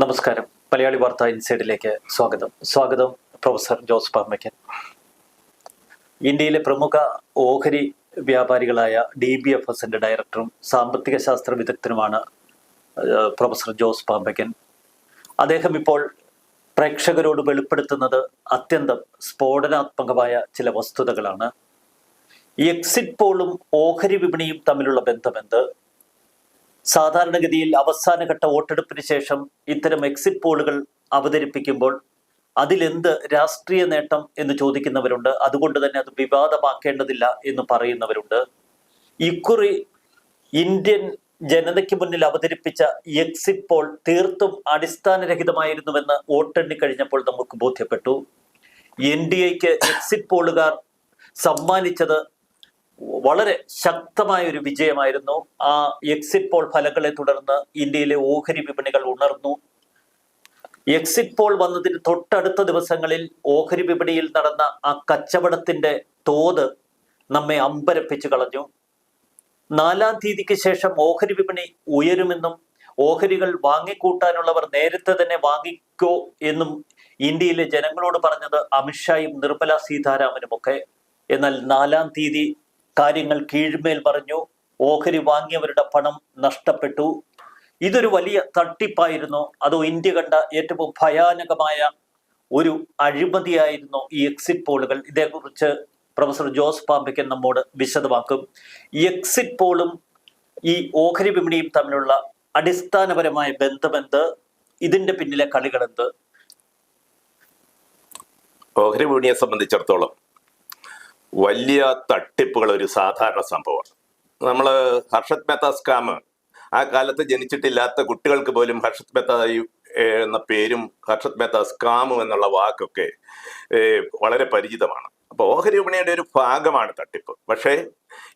നമസ്കാരം. മലയാളി വാർത്ത ഇൻസൈഡിലേക്ക് സ്വാഗതം. സ്വാഗതം പ്രൊഫസർ ജോസ് പാമ്മയ്ക്കൻ ഇന്ത്യയിലെ പ്രമുഖ ഓഹരി വ്യാപാരികളായ ഡി ബി എഫ് എസിന്റെ ഡയറക്ടറും സാമ്പത്തിക ശാസ്ത്ര വിദഗ്ധനുമാണ് പ്രൊഫസർ ജോസ് പാമ്പയ്ക്കൻ അദ്ദേഹം ഇപ്പോൾ പ്രേക്ഷകരോട് വെളിപ്പെടുത്തുന്നത് അത്യന്തം സ്ഫോടനാത്മകമായ ചില വസ്തുതകളാണ്. എക്സിറ്റ് പോളും ഓഹരി വിപണിയും തമ്മിലുള്ള ബന്ധമെന്ത്? സാധാരണഗതിയിൽ അവസാനഘട്ട വോട്ടെടുപ്പിന് ശേഷം ഇത്തരം എക്സിറ്റ് പോളുകൾ അവതരിപ്പിക്കുമ്പോൾ അതിലെന്ത് രാഷ്ട്രീയ നേട്ടം എന്ന് ചോദിക്കുന്നവരുണ്ട്. അതുകൊണ്ട് തന്നെ അത് വിവാദമാക്കേണ്ടതില്ല എന്ന് പറയുന്നവരുണ്ട്. ഇക്കുറി ഇന്ത്യൻ ജനതയ്ക്ക് മുന്നിൽ അവതരിപ്പിച്ച എക്സിറ്റ് പോൾ തീർത്തും അടിസ്ഥാനരഹിതമായിരുന്നുവെന്ന് വോട്ടെണ്ണി കഴിഞ്ഞപ്പോൾ നമുക്ക് ബോധ്യപ്പെട്ടു. എൻ ഡി എക്ക് എക്സിറ്റ് പോളുകാർ സമ്മാനിച്ചത് വളരെ ശക്തമായ ഒരു വിജയമായിരുന്നു. ആ എക്സിറ്റ് പോൾ ഫലങ്ങളെ തുടർന്ന് ഇന്ത്യയിലെ ഓഹരി വിപണികൾ ഉണർന്നു. എക്സിറ്റ് പോൾ വന്നതിന് തൊട്ടടുത്ത ദിവസങ്ങളിൽ ഓഹരി വിപണിയിൽ നടന്ന ആ കച്ചവടത്തിന്റെ തോത് നമ്മെ അമ്പരപ്പിച്ചു കളഞ്ഞു. നാലാം തീയതിക്ക് ശേഷം ഓഹരി വിപണി ഉയരുമെന്നും ഓഹരികൾ വാങ്ങിക്കൂട്ടാനുള്ളവർ നേരത്തെ തന്നെ വാങ്ങിക്കോ എന്നും ഇന്ത്യയിലെ ജനങ്ങളോട് പറഞ്ഞത് അമിത്ഷായും നിർമ്മല സീതാരാമനുമൊക്കെ. എന്നാൽ നാലാം തീയതി കാര്യങ്ങൾ കീഴ്മേൽ പറഞ്ഞു. ഓഹരി വാങ്ങിയവരുടെ പണം നഷ്ടപ്പെട്ടു. ഇതൊരു വലിയ തട്ടിപ്പായിരുന്നു. അതോ ഇന്ത്യ കണ്ട ഏറ്റവും ഭയാനകമായ ഒരു അഴിമതിയായിരുന്നു ഈ എക്സിറ്റ് പോളുകൾ ഇതേക്കുറിച്ച് പ്രൊഫസർ ജോസ് പാമ്പയ്ക്കൻ നമ്മോട് വിശദമാക്കും. എക്സിറ്റ് പോളും ഈ ഓഹരി വിപണിയും തമ്മിലുള്ള അടിസ്ഥാനപരമായ ബന്ധമെന്ത്? ഇതിന്റെ പിന്നിലെ കളികളെന്ത്? ഓഹരി വിപണിയെ സംബന്ധിച്ചിടത്തോളം വലിയ തട്ടിപ്പുകൾ ഒരു സാധാരണ സംഭവമാണ്. നമ്മൾ ഹർഷത് മേത്ത സ്കാം ആ കാലത്ത് ജനിച്ചിട്ടില്ലാത്ത കുട്ടികൾക്ക് പോലും ഹർഷത് മേത്ത എന്ന പേരും ഹർഷത് മേത്ത സ്കാമും എന്നുള്ള വാക്കൊക്കെ വളരെ പരിചിതമാണ്. അപ്പോൾ ഓഹരി വിപണിയുടെ ഒരു ഭാഗമാണ് തട്ടിപ്പ്. പക്ഷേ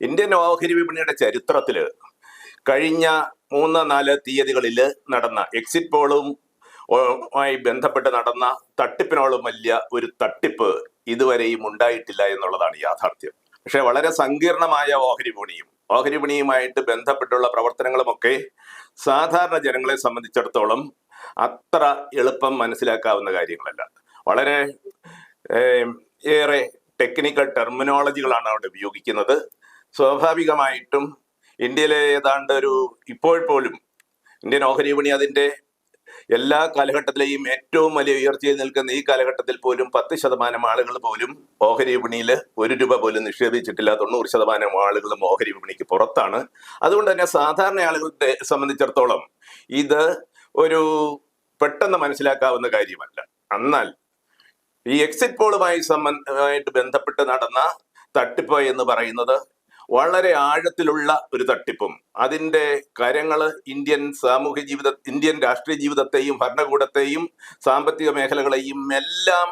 ഇന്ത്യൻ ഓഹരി വിപണിയുടെ ചരിത്രത്തിൽ കഴിഞ്ഞ മൂന്ന് നാല് തീയതികളിൽ നടന്ന എക്സിറ്റ് പോളും ബന്ധപ്പെട്ട് നടന്ന തട്ടിപ്പിനോളം വലിയ ഒരു തട്ടിപ്പ് ഇതുവരെയും ഉണ്ടായിട്ടില്ല എന്നുള്ളതാണ് യാഥാർത്ഥ്യം. പക്ഷെ വളരെ സങ്കീർണമായ ഓഹരി വിപണിയും ഓഹരി വിപണിയുമായിട്ട് ബന്ധപ്പെട്ടുള്ള പ്രവർത്തനങ്ങളുമൊക്കെ സാധാരണ ജനങ്ങളെ സംബന്ധിച്ചിടത്തോളം അത്ര എളുപ്പം മനസ്സിലാക്കാവുന്ന കാര്യങ്ങളല്ല. വളരെ ഏറെ ടെക്നിക്കൽ ടെർമിനോളജികളാണ് അവിടെ ഉപയോഗിക്കുന്നത്. സ്വാഭാവികമായിട്ടും ഇന്ത്യയിലെ ഏതാണ്ട് ഒരു ഇപ്പോൾ പോലും ഇന്ത്യൻ ഓഹരി വിപണി അതിന്റെ എല്ലാ കാലഘട്ടത്തിലെയും ഏറ്റവും വലിയ ഉയർച്ചയിൽ നിൽക്കുന്ന ഈ കാലഘട്ടത്തിൽ പോലും പത്ത് ശതമാനം ആളുകൾ പോലും ഓഹരി വിപണിയിൽ ഒരു രൂപ പോലും നിക്ഷേപിച്ചിട്ടില്ല. തൊണ്ണൂറ് ശതമാനം ആളുകളും ഓഹരി വിപണിക്ക് പുറത്താണ്. അതുകൊണ്ട് തന്നെ സാധാരണ ആളുകളെ സംബന്ധിച്ചിടത്തോളം ഇത് ഒരു പെട്ടെന്ന് മനസ്സിലാക്കാവുന്ന കാര്യമല്ല. എന്നാൽ ഈ എക്സിറ്റ് പോളുമായി സംബന്ധമായിട്ട് ബന്ധപ്പെട്ട് നടന്ന തട്ടിപ്പ് എന്ന് പറയുന്നത് വളരെ ആഴത്തിലുള്ള ഒരു തട്ടിപ്പും. അതിന്റെ കാര്യങ്ങൾ ഇന്ത്യൻ സാമൂഹ്യ ജീവിത ഇന്ത്യൻ രാഷ്ട്രീയ ജീവിതത്തെയും ഭരണകൂടത്തെയും സാമ്പത്തിക മേഖലകളെയും എല്ലാം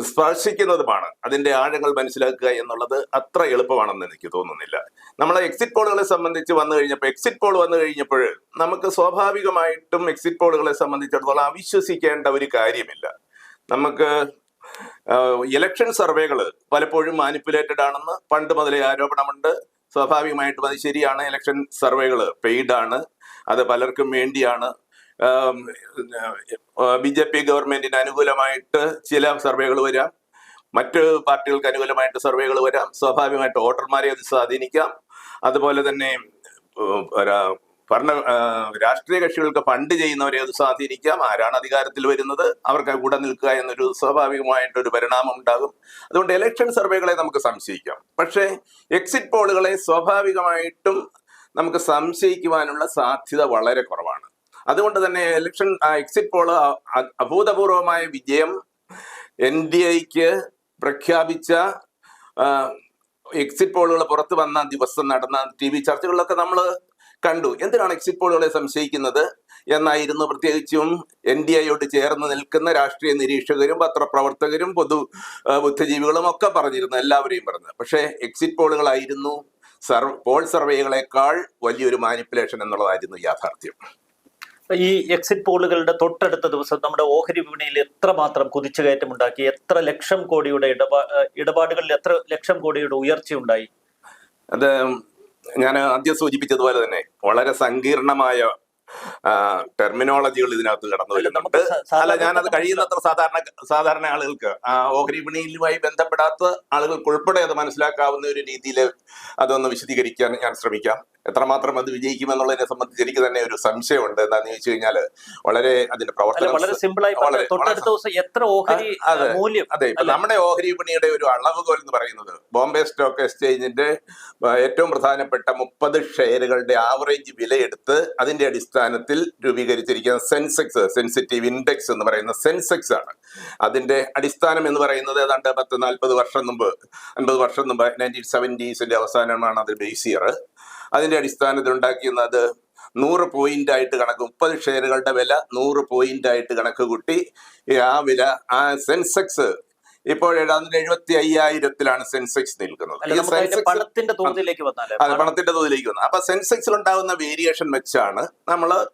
സ്പർശിക്കുന്നതുമാണ്. അതിന്റെ ആഴങ്ങൾ മനസ്സിലാക്കുക എന്നുള്ളത് അത്ര എളുപ്പമാണെന്ന് എനിക്ക് തോന്നുന്നില്ല. നമ്മളെ എക്സിറ്റ് പോളുകളെ സംബന്ധിച്ച് വന്നു കഴിഞ്ഞപ്പോൾ എക്സിറ്റ് പോൾ വന്നു കഴിഞ്ഞപ്പോൾ നമുക്ക് സ്വാഭാവികമായിട്ടും എക്സിറ്റ് പോളുകളെ സംബന്ധിച്ചിടത്തോളം അവിശ്വസിക്കേണ്ട ഒരു കാര്യമില്ല. നമുക്ക് ഇലക്ഷൻ സർവേകൾ പലപ്പോഴും മാനിപ്പുലേറ്റഡ് ആണെന്ന് പണ്ട് മുതലേ ആരോപണമുണ്ട്. സ്വാഭാവികമായിട്ടും അത് ശരിയാണ്. ഇലക്ഷൻ സർവേകൾ പെയ്ഡ് ആണ്. അത് പലർക്കും വേണ്ടിയാണ്. ബി ജെ പി ഗവൺമെന്റിന് അനുകൂലമായിട്ട് ചില സർവേകൾ വരാം. മറ്റ് പാർട്ടികൾക്ക് അനുകൂലമായിട്ട് സർവേകൾ വരാം. സ്വാഭാവികമായിട്ട് വോട്ടർമാരെ അത് സ്വാധീനിക്കാം. അതുപോലെ തന്നെ ഭരണ രാഷ്ട്രീയ കക്ഷികൾക്ക് ഫണ്ട് ചെയ്യുന്നവരെ അത് സ്വാധീനിക്കാം. ആരാണ് അധികാരത്തിൽ വരുന്നത്? അവർക്ക് കൂടെ നിൽക്കുക എന്നൊരു സ്വാഭാവികമായിട്ടൊരു പരിണാമം ഉണ്ടാകും. അതുകൊണ്ട് ഇലക്ഷൻ സർവേകളെ നമുക്ക് സംശയിക്കാം. പക്ഷേ എക്സിറ്റ് പോളുകളെ സ്വാഭാവികമായിട്ടും നമുക്ക് സംശയിക്കുവാനുള്ള സാധ്യത വളരെ കുറവാണ്. അതുകൊണ്ട് തന്നെ ഇലക്ഷൻ എക്സിറ്റ് പോൾ അഭൂതപൂർവമായ വിജയം എൻ ഡി എക്ക് പ്രഖ്യാപിച്ച എക്സിറ്റ് പോളുകൾ പുറത്തു വന്ന ദിവസം നടന്ന ടി വി ചർച്ചകളിലൊക്കെ നമ്മൾ കണ്ടു. എന്തിനാണ് എക്സിറ്റ് പോളുകളെ സംശയിക്കുന്നത്? എന്നായിരുന്നു പ്രത്യേകിച്ചും എൻ ഡി എയോട് ചേർന്ന് നിൽക്കുന്ന രാഷ്ട്രീയ നിരീക്ഷകരും പത്രപ്രവർത്തകരും പൊതു ബുദ്ധിജീവികളും ഒക്കെ പറഞ്ഞിരുന്നു എല്ലാവരെയും പറഞ്ഞു. പക്ഷേ എക്സിറ്റ് പോളുകളായിരുന്നു സർവ് പോൾ സർവേകളെക്കാൾ വലിയൊരു മാനിപ്പുലേഷൻ എന്നുള്ളതായിരുന്നു യാഥാർത്ഥ്യം. ഈ എക്സിറ്റ് പോളുകളുടെ തൊട്ടടുത്ത ദിവസം നമ്മുടെ ഓഹരി വിപണിയിൽ എത്ര മാത്രം എത്രമാത്രം കുതിച്ചുകയറ്റമുണ്ടാക്കി എത്ര ലക്ഷം കോടിയുടെ ഇടപാ ഇടപാടുകളിൽ എത്ര ലക്ഷം കോടിയുടെ ഉയർച്ചയുണ്ടായി? അത് ഞാൻ ആദ്യം സൂചിപ്പിച്ചതുപോലെ തന്നെ വളരെ സങ്കീർണമായ ടെർമിനോളജികൾ ഇതിനകത്ത് കടന്നു വരുന്നുണ്ട് നമുക്ക് അല്ല ഞാനത് കഴിയുന്നത്ര സാധാരണ സാധാരണ ആളുകൾക്ക് ആ ഓഹരി വിപണിയിലുമായി ബന്ധപ്പെടാത്ത ആളുകൾക്ക് ഉൾപ്പെടെ അത് മനസ്സിലാക്കാവുന്ന ഒരു രീതിയിൽ അതൊന്ന് വിശദീകരിക്കാൻ ഞാൻ ശ്രമിക്കാം. എത്രമാത്രം അത് വിജയിക്കുമെന്നുള്ളതിനെ സംബന്ധിച്ച് എനിക്ക് തന്നെ ഒരു സംശയമുണ്ട്. എന്താണെന്ന് ചോദിച്ചു കഴിഞ്ഞാൽ വളരെ അതിന്റെ പ്രവർത്തനം വളരെ സിമ്പിൾ ആയി തൊട്ടടുത്ത ദിവസം എത്ര ഓഹരി. മൂല്യം അതെ ഇപ്പൊ നമ്മുടെ ഓഹരി വിപണിയുടെ ഒരു അളവുകോൽ എന്ന് പറയുന്നത് ബോംബെ സ്റ്റോക്ക് എക്സ്ചേഞ്ചിന്റെ ഏറ്റവും പ്രധാനപ്പെട്ട മുപ്പത് ഷെയറുകളുടെ ആവറേജ് വിലയെടുത്ത് അതിന്റെ അടിസ്ഥാനത്തിൽ രൂപീകരിച്ചിരിക്കുന്ന സെൻസെക്സ് സെൻസിറ്റീവ് ഇൻഡെക്സ് എന്ന് പറയുന്ന സെൻസെക്സ് ആണ്. അതിന്റെ അടിസ്ഥാനം എന്ന് പറയുന്നത് ഏതാണ്ട് പത്ത് നാൽപ്പത് വർഷം മുമ്പ് അൻപത് വർഷം മുമ്പ് നയന്റീൻ സെവന്റീസിന്റെ അവസാനമാണ് അത് ബേസ് ഇയർ അതിന്റെ അടിസ്ഥാനത്തിൽ ഉണ്ടാക്കിയത് നൂറ് പോയിന്റ് ആയിട്ട് കണക്ക് മുപ്പത് ഷെയറുകളുടെ വില നൂറ് പോയിന്റ് ആയിട്ട് കണക്ക് കൂട്ടി. ആ വില ആ സെൻസെക്സ് ഇപ്പോൾ ഏതാണ്ട് എഴുപത്തി അയ്യായിരത്തിലാണ് സെൻസെക്സ് നിൽക്കുന്നത്. പണത്തിന്റെ തോതിലേക്ക് വന്നാൽ. അതെ പണത്തിന്റെ തോതിലേക്ക് വന്നു. അപ്പൊ സെൻസെക്സിൽ ഉണ്ടാകുന്ന വേരിയേഷൻ വെച്ചാണ് നമ്മൾ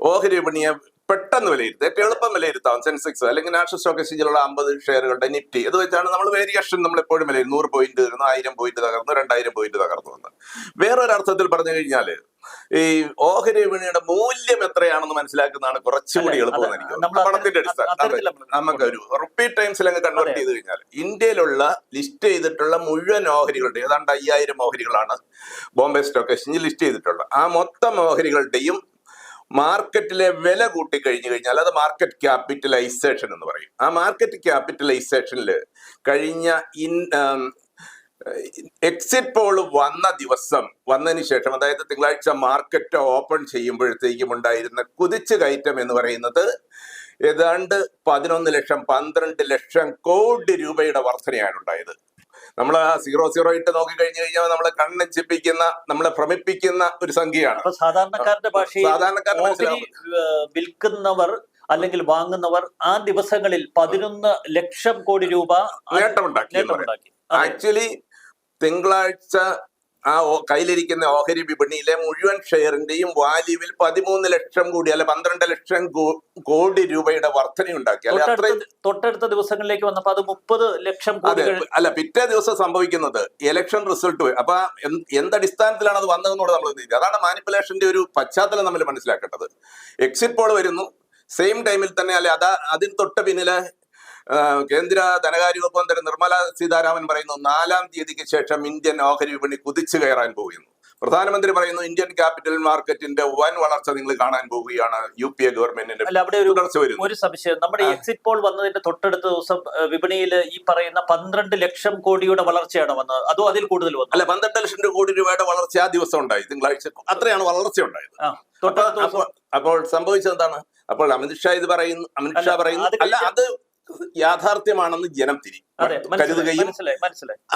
ഓഹരി വിപണിയെ പെട്ടെന്ന് വിലയിരുത്തുക. ഏറ്റവും എളുപ്പം വിലയിരുത്താം. സെൻസെക്സ് അല്ലെങ്കിൽ നാഷണൽ സ്റ്റോക്ക് എക്സ്ചേഞ്ചിലുള്ള അമ്പത് ഷെയറുകളുടെ നിഫ്റ്റി ഇത് വെച്ചാണ് നമ്മൾ വേരിയേഷൻ നമ്മൾ എപ്പോഴും വിലയിരുത്തും നൂറ് പോയിന്റ് തീർന്നു ആയിരം പോയിന്റ് തകർന്നു രണ്ടായിരം പോയിന്റ് തകർന്നു എന്ന്. വേറൊരു അർത്ഥത്തിൽ പറഞ്ഞു കഴിഞ്ഞാൽ ഈ ഓഹരി വിപണിയുടെ മൂല്യം എത്രയാണെന്ന് മനസ്സിലാക്കുന്നതാണ് കുറച്ചുകൂടി എളുപ്പം എനിക്ക് പണത്തിന്റെ അടിസ്ഥാനം. നമുക്ക് ഒരു റുപ്പി ടൈംസിൽ അങ്ങ് കൺവേർട്ട്. ചെയ്ത് കഴിഞ്ഞാൽ ഇന്ത്യയിലുള്ള ലിസ്റ്റ് ചെയ്തിട്ടുള്ള മുഴുവൻ ഓഹരികളുടെ ഏതാണ്ട് അയ്യായിരം ഓഹരികളാണ് ബോംബെ സ്റ്റോക്ക് എക്സ്ചേഞ്ചിൽ ലിസ്റ്റ് ചെയ്തിട്ടുള്ളത്. ആ മൊത്തം ഓഹരികളുടെയും മാർക്കറ്റിലെ വില കൂട്ടിക്കഴിഞ്ഞു കഴിഞ്ഞാൽ അത് മാർക്കറ്റ് ക്യാപിറ്റലൈസേഷൻ എന്ന് പറയും. ആ മാർക്കറ്റ് ക്യാപിറ്റലൈസേഷനിൽ കഴിഞ്ഞ ഇൻ എക്സിറ്റ് പോൾ വന്ന ദിവസം വന്നതിന് ശേഷം അതായത് തിങ്കളാഴ്ച മാർക്കറ്റ് ഓപ്പൺ ചെയ്യുമ്പോഴത്തേക്കും ഉണ്ടായിരുന്ന കുതിച്ചു കയറ്റം എന്ന് പറയുന്നത് ഏതാണ്ട് പതിനൊന്ന് ലക്ഷം പന്ത്രണ്ട് ലക്ഷം കോടി രൂപയുടെ വർധനയാണ് ഉണ്ടായത്. നമ്മൾ ആ സീറോ സീറോ ഇട്ട് നോക്കി കഴിഞ്ഞു കഴിഞ്ഞാൽ നമ്മളെ കണ്ണഞ്ചിപ്പിക്കുന്ന നമ്മളെ ഭ്രമിപ്പിക്കുന്ന ഒരു സംഖ്യയാണ്. സാധാരണക്കാരന്റെ ഭാഷയിൽ സാധാരണക്കാരൻ വിൽക്കുന്നവർ അല്ലെങ്കിൽ വാങ്ങുന്നവർ ആ ദിവസങ്ങളിൽ പതിനൊന്ന് ലക്ഷം കോടി രൂപ നേട്ടമുണ്ടാക്കി. ആക്ച്വലി തിങ്കളാഴ്ച ആ കയ്യിലിരിക്കുന്ന ഓഹരി വിപണിയിലെ മുഴുവൻ ഷെയറിന്റെയും വാല്യൂവിൽ പതിമൂന്ന് ലക്ഷം കൂടി അല്ലെ പന്ത്രണ്ട് ലക്ഷം കോടി രൂപയുടെ വർധനയുണ്ടാക്കി. അല്ലെ അത്രയും തൊട്ടടുത്ത ദിവസങ്ങളിലേക്ക് വന്നപ്പോ അത് മുപ്പത് ലക്ഷം അതെ അല്ല പിറ്റേ ദിവസം സംഭവിക്കുന്നത് ഇലക്ഷൻ റിസൾട്ട് അപ്പൊ എന്ത് എന്തടിസ്ഥാനത്തിലാണ് അത് വന്നതെന്നുള്ളത് നമ്മൾ അതാണ് മാനിപ്പുലേഷന്റെ ഒരു പശ്ചാത്തലം നമ്മൾ മനസ്സിലാക്കേണ്ടത്. എക്സിറ്റ് പോൾ വരുന്നു. സെയിം ടൈമിൽ തന്നെ അല്ലെ അതാ അതിന് തൊട്ട് പിന്നിൽ കേന്ദ്ര ധനകാര്യ വകുപ്പ് മന്ത്രി നിർമ്മല സീതാരാമൻ പറയുന്നു നാലാം തീയതിക്ക് ശേഷം ഇന്ത്യൻ ഓഹരി വിപണി കുതിച്ചു കയറാൻ പോകുന്നു. പ്രധാനമന്ത്രി പറയുന്നു ഇന്ത്യൻ ക്യാപിറ്റൽ മാർക്കറ്റിന്റെ വൻ വളർച്ച നിങ്ങൾ കാണാൻ പോവുകയാണ്. യു പി എ ഗവൺമെന്റിന്റെ അല്ല അവിടെ ഒരു തുടർച്ച വരുന്നു. ഒരു സംശയം. നമ്മുടെ എക്സിറ്റ് പോൾ വന്നതിന്റെ തൊട്ടടുത്ത ദിവസം വിപണിയിൽ ഈ പറയുന്ന പന്ത്രണ്ട് ലക്ഷം കോടിയുടെ വളർച്ചയാണ് വന്നത്. അതോ അതിൽ കൂടുതൽ വന്നു അല്ല പന്ത്രണ്ട് ലക്ഷം കോടി രൂപയുടെ വളർച്ച ആ ദിവസം ഉണ്ടായി. തിങ്കളാഴ്ച അത്രയാണ് വളർച്ച ഉണ്ടായത്. അപ്പോൾ സംഭവിച്ചത് എന്താണ്? അപ്പോൾ അമിത്ഷാ ഇത് പറയുന്നു അമിത്ഷാ പറയുന്നു. അല്ല അത് യാഥാർത്ഥ്യമാണെന്ന് ജനം തിരി കരുതുകയും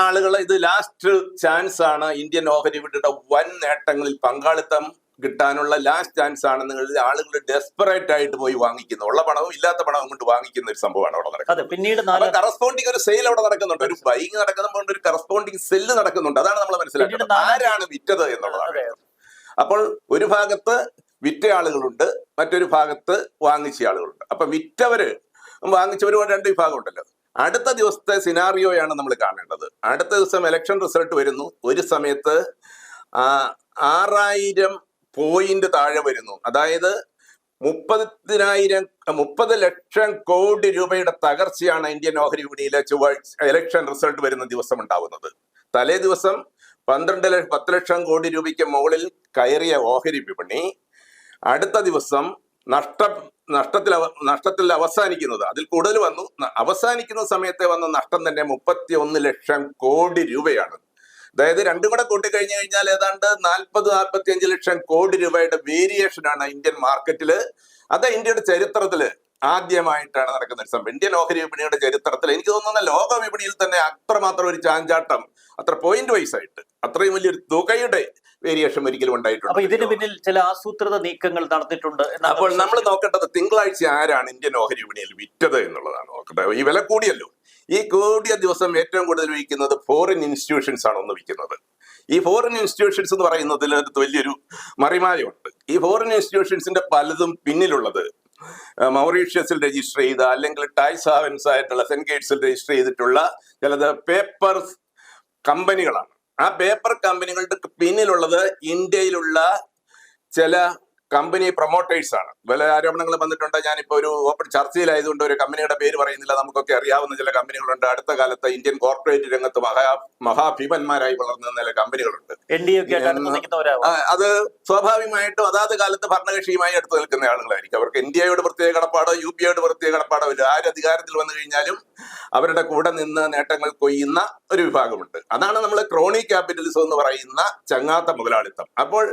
ആളുകൾ ഇത് ലാസ്റ്റ് ചാൻസ് ആണ് ഇന്ത്യൻ ഓഹരി വിപണിയുടെ വൻ നേട്ടങ്ങളിൽ പങ്കാളിത്തം കിട്ടാനുള്ള ലാസ്റ്റ് ചാൻസ് ആണെന്ന് കരുതി ആളുകൾ ഡെസ്പറേറ്റ് ആയിട്ട് പോയി വാങ്ങിക്കുന്നു. ഉള്ള പണവും ഇല്ലാത്ത പണവും കൊണ്ട് വാങ്ങിക്കുന്ന ഒരു സംഭവമാണ് അവിടെ നടക്കുന്നത്. പിന്നീട് കറസ്പോണ്ടിങ് ഒരു സെയിൽ അവിടെ നടക്കുന്നുണ്ട്. ഒരു ബൈങ് നടക്കുന്നുണ്ട് ഒരു കറസ്പോണ്ടിങ് സെല്ല് നടക്കുന്നുണ്ട്. അതാണ് നമ്മൾ മനസ്സിലാക്കുന്നത് ആരാണ് വിറ്റത് എന്നുള്ളതാണ്. അപ്പോൾ ഒരു ഭാഗത്ത് വിറ്റ ആളുകളുണ്ട് മറ്റൊരു ഭാഗത്ത് വാങ്ങിച്ച ആളുകളുണ്ട്. അപ്പൊ വിറ്റവര് വാങ്ങിച്ചവര് രണ്ട് വിഭാഗം ഉണ്ടല്ലോ. അടുത്ത ദിവസത്തെ സിനാറിയോയാണ് നമ്മൾ കാണേണ്ടത്. അടുത്ത ദിവസം ഇലക്ഷൻ റിസൾട്ട് വരുന്നു. ഒരു സമയത്ത് ആറായിരം പോയിന്റ് താഴെ വരുന്നു. അതായത് മുപ്പതിനായിരം മുപ്പത് ലക്ഷം കോടി രൂപയുടെ തകർച്ചയാണ് ഇന്ത്യൻ ഓഹരി വിപണിയിലെ ചൊവ്വാഴ്ച ഇലക്ഷൻ റിസൾട്ട് വരുന്ന ദിവസം ഉണ്ടാവുന്നത്. തലേ ദിവസം പന്ത്രണ്ട് ലക്ഷം പത്ത് ലക്ഷം കോടി രൂപയ്ക്ക് മുകളിൽ കയറിയ ഓഹരി വിപണി. അടുത്ത ദിവസം നഷ്ട നഷ്ടത്തിൽ നഷ്ടത്തിൽ അവസാനിക്കുന്നത്. അതിൽ കൂടുതൽ വന്നു. അവസാനിക്കുന്ന സമയത്തെ വന്ന നഷ്ടം തന്നെ മുപ്പത്തി ഒന്ന് ലക്ഷം കോടി രൂപയാണ്. അതായത് രണ്ടും കൂടെ കൂട്ടിക്കഴിഞ്ഞു കഴിഞ്ഞാൽ ഏതാണ്ട് നാൽപ്പത് നാൽപ്പത്തി അഞ്ച് ലക്ഷം കോടി രൂപയുടെ വേരിയേഷൻ ആണ് ഇന്ത്യൻ മാർക്കറ്റിൽ അത് ഇന്ത്യയുടെ ചരിത്രത്തിൽ ആദ്യമായിട്ടാണ് നടക്കുന്ന ഒരു സംഭവം. ഇന്ത്യൻ ഓഹരി വിപണിയുടെ ചരിത്രത്തിൽ എനിക്ക് തോന്നുന്ന ലോക വിപണിയിൽ തന്നെ അത്രമാത്രം ഒരു ചാഞ്ചാട്ടം അത്ര പോയിന്റ് വൈസ് ആയിട്ട് അത്രയും വലിയൊരു തുകയുടെ വേരിയേഷൻ ഒരിക്കലും ഉണ്ടായിട്ടുണ്ട്. ഇതിന് പിന്നിൽ ചില ആസൂത്രിത നീക്കങ്ങൾ നടന്നിട്ടുണ്ട് അപ്പോൾ നമ്മൾ നോക്കേണ്ടത് തിങ്കളാഴ്ച ആരാണ് ഇന്ത്യൻ ഓഹരി വിപണിയിൽ വിറ്റത് എന്നുള്ളതാണ്. നോക്കേണ്ടത് ഈ വില കൂടിയല്ലോ. ഈ കൂടിയ ദിവസം ഏറ്റവും കൂടുതൽ വിൽക്കുന്നത് ഫോറിൻ ഇൻസ്റ്റിറ്റ്യൂഷൻസ് ആണ് ഒന്ന് വിൽക്കുന്നത്. ഈ ഫോറിൻ ഇൻസ്റ്റിറ്റ്യൂഷൻസ് എന്ന് പറയുന്നതിൽ വലിയൊരു മറിമായമുണ്ട്. ഈ ഫോറിൻ ഇൻസ്റ്റിറ്റ്യൂഷൻസിന്റെ പലതും പിന്നിലുള്ളത് മൗറീഷ്യസിൽ രജിസ്റ്റർ ചെയ്ത അല്ലെങ്കിൽ ടൈസ് ഹാവൻസ് ആയിട്ടുള്ള സെൻഗേറ്റ്സിൽ രജിസ്റ്റർ ചെയ്തിട്ടുള്ള ചിലത് പേപ്പർ കമ്പനികളാണ്. ആ പേപ്പർ കമ്പനികളുടെ പിന്നിലുള്ളത് ഇന്ത്യയിലുള്ള ചില കമ്പനി പ്രൊമോട്ടേഴ്സ് ആണ്. പല ആരോപണങ്ങൾ വന്നിട്ടുണ്ട്? ഞാനിപ്പോ ഒരു ഓപ്പൺ ചർച്ചയിലായതുകൊണ്ട് ഒരു കമ്പനിയുടെ പേര് പറയുന്നില്ല. നമുക്കൊക്കെ അറിയാവുന്ന ചില കമ്പനികളുണ്ട്. അടുത്ത കാലത്ത് ഇന്ത്യൻ കോർപ്പറേറ്റ് രംഗത്ത് മഹാ മഹാഭീമന്മാരായി വളർന്ന ചില കമ്പനികളുണ്ട്. അത് സ്വാഭാവികമായിട്ടും അതാത് കാലത്ത് ഭരണകക്ഷിയുമായി അടുത്ത് നിൽക്കുന്ന ആളുകളായിരിക്കും. അവർക്ക് ഇന്ത്യയോട് പ്രത്യേക കടപ്പാടോ യു പി ഐയോട് പ്രത്യേക കടപ്പാടോ ഇല്ല. ആര് അധികാരത്തിൽ വന്നു കഴിഞ്ഞാലും അവരുടെ കൂടെ നിന്ന് നേട്ടങ്ങൾ കൊയ്യുന്ന ഒരു വിഭാഗമുണ്ട്. അതാണ് നമ്മൾ ക്രോണി ക്യാപിറ്റലിസം എന്ന് പറയുന്ന ചങ്ങാത്ത മുതലാളിത്തം. അപ്പോൾ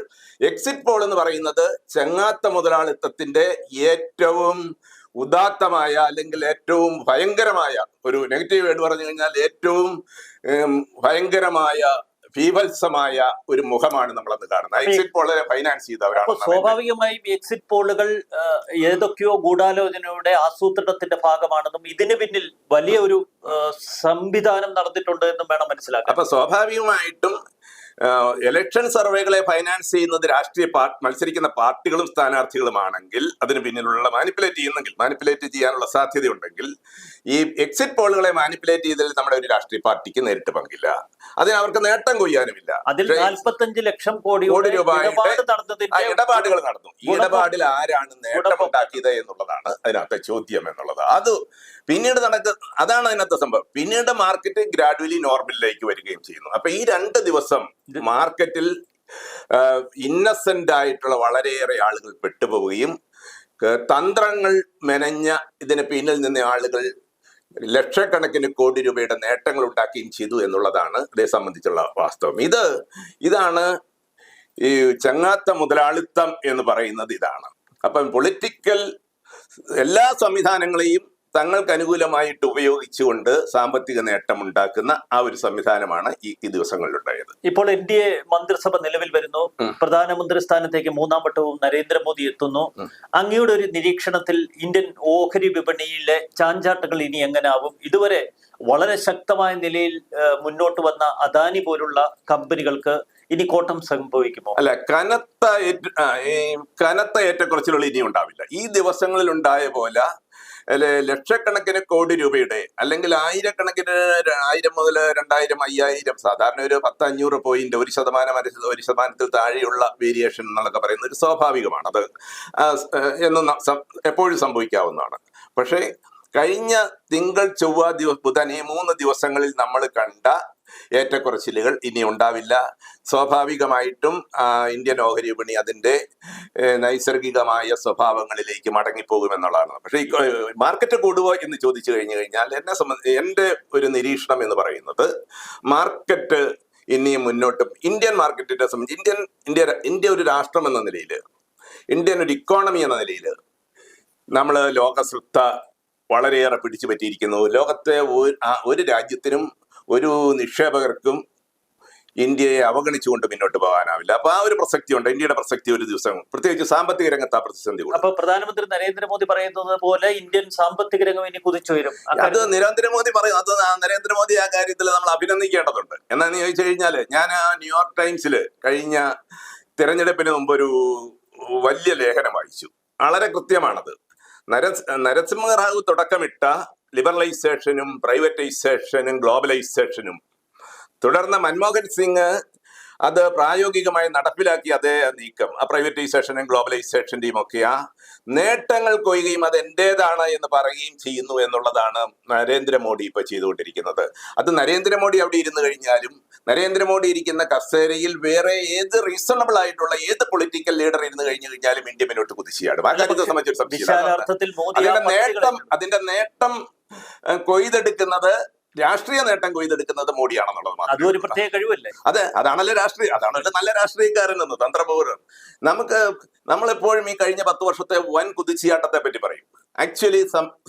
എക്സിറ്റ് പോൾ എന്ന് പറയുന്നത് ചങ്ങാത്ത മുതലാളിത്തത്തിന്റെ ഏറ്റവും ഉദാത്തമായ അല്ലെങ്കിൽ ഏറ്റവും ഭയങ്കരമായ ഒരു നെഗറ്റീവ് വേർഡ് പറഞ്ഞു കഴിഞ്ഞാൽ ഏറ്റവും ഭയങ്കരമായ ഭീഭത്സമായ ഒരു മുഖമാണ് നമ്മളന്ന് കാണുന്നത്. എക്സിറ്റ് പോളിനെ ഫൈനാൻസ് ചെയ്തവരാണ് സ്വാഭാവികമായും എക്സിറ്റ് പോളുകൾ ഏതൊക്കെയോ ഗൂഢാലോചനയുടെ ആസൂത്രണത്തിന്റെ ഭാഗമാണെന്നും ഇതിന് പിന്നിൽ വലിയ ഒരു സംവിധാനം നടന്നിട്ടുണ്ട് എന്നും വേണം മനസ്സിലാക്കാം അപ്പൊ സ്വാഭാവികമായിട്ടും ഇലക്ഷൻ സർവേകളെ ഫൈനാൻസ് ചെയ്യുന്നത് രാഷ്ട്രീയ മത്സരിക്കുന്ന പാർട്ടികളും സ്ഥാനാർത്ഥികളുമാണെങ്കിൽ അതിന് പിന്നിലുള്ള മാനിപ്പുലേറ്റ് ചെയ്യുന്നെങ്കിൽ മാനിപ്പുലേറ്റ് ചെയ്യാനുള്ള സാധ്യതയുണ്ടെങ്കിൽ ഈ എക്സിറ്റ് പോളുകളെ മാനിപ്പുലേറ്റ് ചെയ്തതിൽ നമ്മുടെ ഒരു രാഷ്ട്രീയ പാർട്ടിക്ക് നേരിട്ട് പങ്കില്ല. അതിന് അവർക്ക് നേട്ടം കൊയ്യാനുമില്ല. അതിൽ നാൽപ്പത്തഞ്ച് ലക്ഷം കോടി കോടി നടന്നതിന്റെ ഇടപാടുകൾ നടന്നു. ഈ ഇടപാടിൽ ആരാണ് നേട്ടം ഗുണഭോക്താക്കൾ. ഉണ്ടാക്കിയത് എന്നുള്ളതാണ് അതിനകത്തെ ചോദ്യം എന്നുള്ളത്. അത് പിന്നീട് നടക്ക അതാണ് അതിനകത്തെ സംഭവം. പിന്നീട് മാർക്കറ്റ് ഗ്രാഡുവലി നോർമലിലേക്ക് വരികയും ചെയ്യുന്നു. അപ്പൊ ഈ രണ്ട് ദിവസം മാർക്കറ്റിൽ ഇന്നസെന്റ് ആയിട്ടുള്ള വളരെയേറെ ആളുകൾ പെട്ടുപോവുകയും തന്ത്രങ്ങൾ മെനഞ്ഞ ഇതിന് പിന്നിൽ നിന്ന ആളുകൾ ലക്ഷക്കണക്കിന് കോടി രൂപയുടെ നേട്ടങ്ങൾ ഉണ്ടാക്കുകയും ചെയ്തു എന്നുള്ളതാണ് ഇതേ സംബന്ധിച്ചുള്ള വാസ്തവം. ഇത് ഇതാണ് ഈ ചങ്ങാത്ത മുതലാളിത്തം എന്ന് പറയുന്നത് ഇതാണ്. അപ്പം പൊളിറ്റിക്കൽ എല്ലാ സംവിധാനങ്ങളെയും തങ്ങൾക്ക് അനുകൂലമായിട്ട് ഉപയോഗിച്ചുകൊണ്ട് സാമ്പത്തിക നേട്ടം ഉണ്ടാക്കുന്ന ആ ഒരു സംവിധാനമാണ് ഈ ഈ ദിവസങ്ങളിലുണ്ടായത്. ഇപ്പോൾ എൻ ഡി എ മന്ത്രിസഭ നിലവിൽ വരുന്നു. പ്രധാനമന്ത്രി സ്ഥാനത്തേക്ക് മൂന്നാം വട്ടവും നരേന്ദ്രമോദി എത്തുന്നു. അങ്ങയുടെ ഒരു നിരീക്ഷണത്തിൽ ഇന്ത്യൻ ഓഹരി വിപണിയിലെ ചാഞ്ചാട്ടങ്ങൾ ഇനി എങ്ങനാവും? ഇതുവരെ വളരെ ശക്തമായ നിലയിൽ മുന്നോട്ട് വന്ന അദാനി പോലുള്ള കമ്പനികൾക്ക് ഇനി കോട്ടം സംഭവിക്കുമോ? അല്ല കനത്ത കനത്ത ഏറ്റക്കുറച്ചിലുകൾ ഇനി ഉണ്ടാവില്ല ഈ ദിവസങ്ങളിൽ ഉണ്ടായ പോലെ ലക്ഷക്കണക്കിന് കോടി രൂപയുടെ അല്ലെങ്കിൽ ആയിരക്കണക്കിന് ആയിരം മുതൽ രണ്ടായിരം അയ്യായിരം സാധാരണ ഒരു പത്ത് അഞ്ഞൂറ് പോയിന്റ് ഒരു ശതമാനം ഒരു ശതമാനത്തിൽ താഴെയുള്ള വേരിയേഷൻ എന്നൊക്കെ പറയുന്നത് ഒരു സ്വാഭാവികമാണ്. അത് എന്ന് എപ്പോഴും സംഭവിക്കാവുന്നതാണ്. പക്ഷേ കഴിഞ്ഞ തിങ്കൾ ചൊവ്വ ദിവ ബുധൻ ഈ മൂന്ന് ദിവസങ്ങളിൽ നമ്മൾ കണ്ട ഏറ്റക്കുറച്ചിലുകൾ ഇനി ഉണ്ടാവില്ല. സ്വാഭാവികമായിട്ടും ഇന്ത്യൻ ഓഹരി വിപണി അതിന്റെ നൈസർഗികമായ സ്വഭാവങ്ങളിലേക്ക് മടങ്ങിപ്പോകുമെന്നുള്ളതാണ്. പക്ഷേ ഈ മാർക്കറ്റ് കൂടുവോ എന്ന് ചോദിച്ചു കഴിഞ്ഞു കഴിഞ്ഞാൽ എന്നെ സംബന്ധിച്ച് എന്റെ ഒരു നിരീക്ഷണം എന്ന് പറയുന്നത് മാർക്കറ്റ് ഇനിയും മുന്നോട്ട് ഇന്ത്യൻ മാർക്കറ്റിനെ സംബന്ധിച്ച് ഇന്ത്യൻ ഇന്ത്യ ഇന്ത്യ ഒരു രാഷ്ട്രം എന്ന നിലയിൽ ഇന്ത്യൻ ഒരു ഇക്കോണമി എന്ന നിലയിൽ നമ്മൾ ലോകശ്രദ്ധ വളരെയേറെ പിടിച്ചു പറ്റിയിരിക്കുന്നു. ലോകത്തെ ഒരു രാജ്യത്തിനും ഒരു നിക്ഷേപകർക്കും ഇന്ത്യയെ അവഗണിച്ചുകൊണ്ട് മുന്നോട്ട് പോകാനാവില്ല. അപ്പൊ ആ ഒരു പ്രസക്തി ഉണ്ട് ഇന്ത്യയുടെ പ്രസക്തി ഒരു ദിവസം പ്രത്യേകിച്ച് സാമ്പത്തിക രംഗത്ത് ആ പ്രതിസന്ധി അപ്പൊ പ്രധാനമന്ത്രി നരേന്ദ്രമോദി പറയുന്നത് പോലെ ഇന്ത്യൻ സാമ്പത്തിക രംഗം ഇനി കുതിച്ചുയരും. അത് നരേന്ദ്രമോദി പറയും. അത് നരേന്ദ്രമോദി ആ കാര്യത്തിൽ നമ്മൾ അഭിനന്ദിക്കേണ്ടതുണ്ട്. എന്നാന്ന് ചോദിച്ചു കഴിഞ്ഞാൽ ഞാൻ ആ ന്യൂയോർക്ക് ടൈംസിൽ കഴിഞ്ഞ തിരഞ്ഞെടുപ്പിന് മുമ്പ് ഒരു വലിയ ലേഖനം വായിച്ചു. വളരെ കൃത്യമാണത്. നരസ് നരസിംഹറാവു തുടക്കമിട്ട ലിബറലൈസേഷനും പ്രൈവറ്റൈസേഷനും ഗ്ലോബലൈസേഷനും തുടർന്ന് മൻമോഹൻ സിംഗ് അത് പ്രായോഗികമായി നടപ്പിലാക്കിയ അതേ നീക്കം. ആ പ്രൈവറ്റൈസേഷനും ഗ്ലോബലൈസേഷന്റെയും ഒക്കെ ആ നേട്ടങ്ങൾ കൊയ്യുകയും അത് എന്റെതാണ് എന്ന് പറയുകയും ചെയ്യുന്നു എന്നുള്ളതാണ് നരേന്ദ്രമോദി ഇപ്പൊ ചെയ്തുകൊണ്ടിരിക്കുന്നത്. അത് നരേന്ദ്രമോദി അവിടെ ഇരുന്ന് കഴിഞ്ഞാലും നരേന്ദ്രമോദി ഇരിക്കുന്ന കസേരയിൽ വേറെ ഏത് റീസണബിൾ ആയിട്ടുള്ള ഏത് പൊളിറ്റിക്കൽ ലീഡർ ഇരുന്ന് കഴിഞ്ഞു കഴിഞ്ഞാലും ഇന്ത്യ മുന്നോട്ട് കുതിച്ചാണ് ആ കാര്യത്തെ അതിന്റെ നേട്ടം അതിന്റെ നേട്ടം കൊയ്തെടുക്കുന്നത് രാഷ്ട്രീയ നേട്ടം കൊയ്തെടുക്കുന്നത് മോഡിയാണെന്നുള്ളത് മാത്രം അതൊരു പ്രത്യേക കഴിവല്ലേ? അതെ അതാണല്ലോ രാഷ്ട്രീയ അതാണല്ലോ നല്ല രാഷ്ട്രീയക്കാരൻ എന്ന് തന്ത്രപൗരൻ. നമുക്ക് നമ്മളെപ്പോഴും ഈ കഴിഞ്ഞ പത്ത് വർഷത്തെ വൻ കുതിച്ചിയാട്ടത്തെ പറ്റി പറയും. ആക്ച്വലി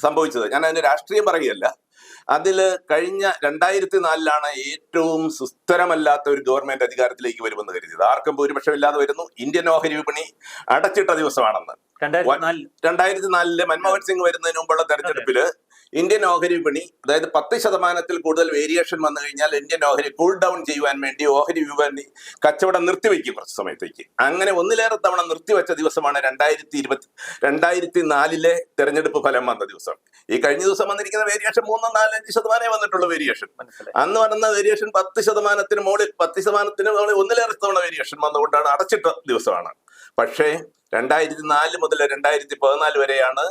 സംഭവിച്ചത് ഞാൻ അതിന് രാഷ്ട്രീയം പറയുകയല്ല. അതിൽ കഴിഞ്ഞ രണ്ടായിരത്തി നാലിലാണ് ഏറ്റവും സുസ്ഥരമല്ലാത്ത ഒരു ഗവൺമെന്റ് അധികാരത്തിലേക്ക് വരുമെന്ന് കരുതിയത്. ആർക്കും ഭൂരിപക്ഷം ഇല്ലാതെ വരുന്നു. ഇന്ത്യൻ ഓഹരി വിപണി അടച്ചിട്ട ദിവസമാണെന്ന്. രണ്ടായിരത്തി നാലിൽ മൻമോഹൻ സിംഗ് വരുന്നതിന് മുമ്പുള്ള തെരഞ്ഞെടുപ്പിൽ ഇന്ത്യൻ ഓഹരി വിപണി അതായത് പത്ത് ശതമാനത്തിൽ കൂടുതൽ വേരിയേഷൻ വന്നു കഴിഞ്ഞാൽ ഇന്ത്യൻ ഓഹരി കൂൾ ഡൗൺ ചെയ്യുവാൻ വേണ്ടി ഓഹരി വിപണി കച്ചവടം നിർത്തിവെക്കും കുറച്ച് സമയത്തേക്ക്. അങ്ങനെ ഒന്നിലേറെ തവണ നിർത്തിവെച്ച ദിവസമാണ് രണ്ടായിരത്തി ഇരുപത്തി രണ്ടായിരത്തി നാലിലെ തെരഞ്ഞെടുപ്പ് ഫലം വന്ന ദിവസം. ഈ കഴിഞ്ഞ ദിവസം വന്നിരിക്കുന്ന വേരിയേഷൻ മൂന്നോ നാലഞ്ച് ശതമാനമേ വന്നിട്ടുള്ള വേരിയേഷൻ അന്ന് വന്ന വേരിയേഷൻ പത്ത് ശതമാനത്തിന് മുകളിൽ പത്ത് ശതമാനത്തിന് മുകളിൽ ഒന്നിലേറെ തവണ വേരിയേഷൻ വന്നുകൊണ്ടാണ് അടച്ചിട്ട ദിവസമാണ്. പക്ഷേ രണ്ടായിരത്തി നാല് മുതൽ രണ്ടായിരത്തി പതിനാല് വരെയാണ്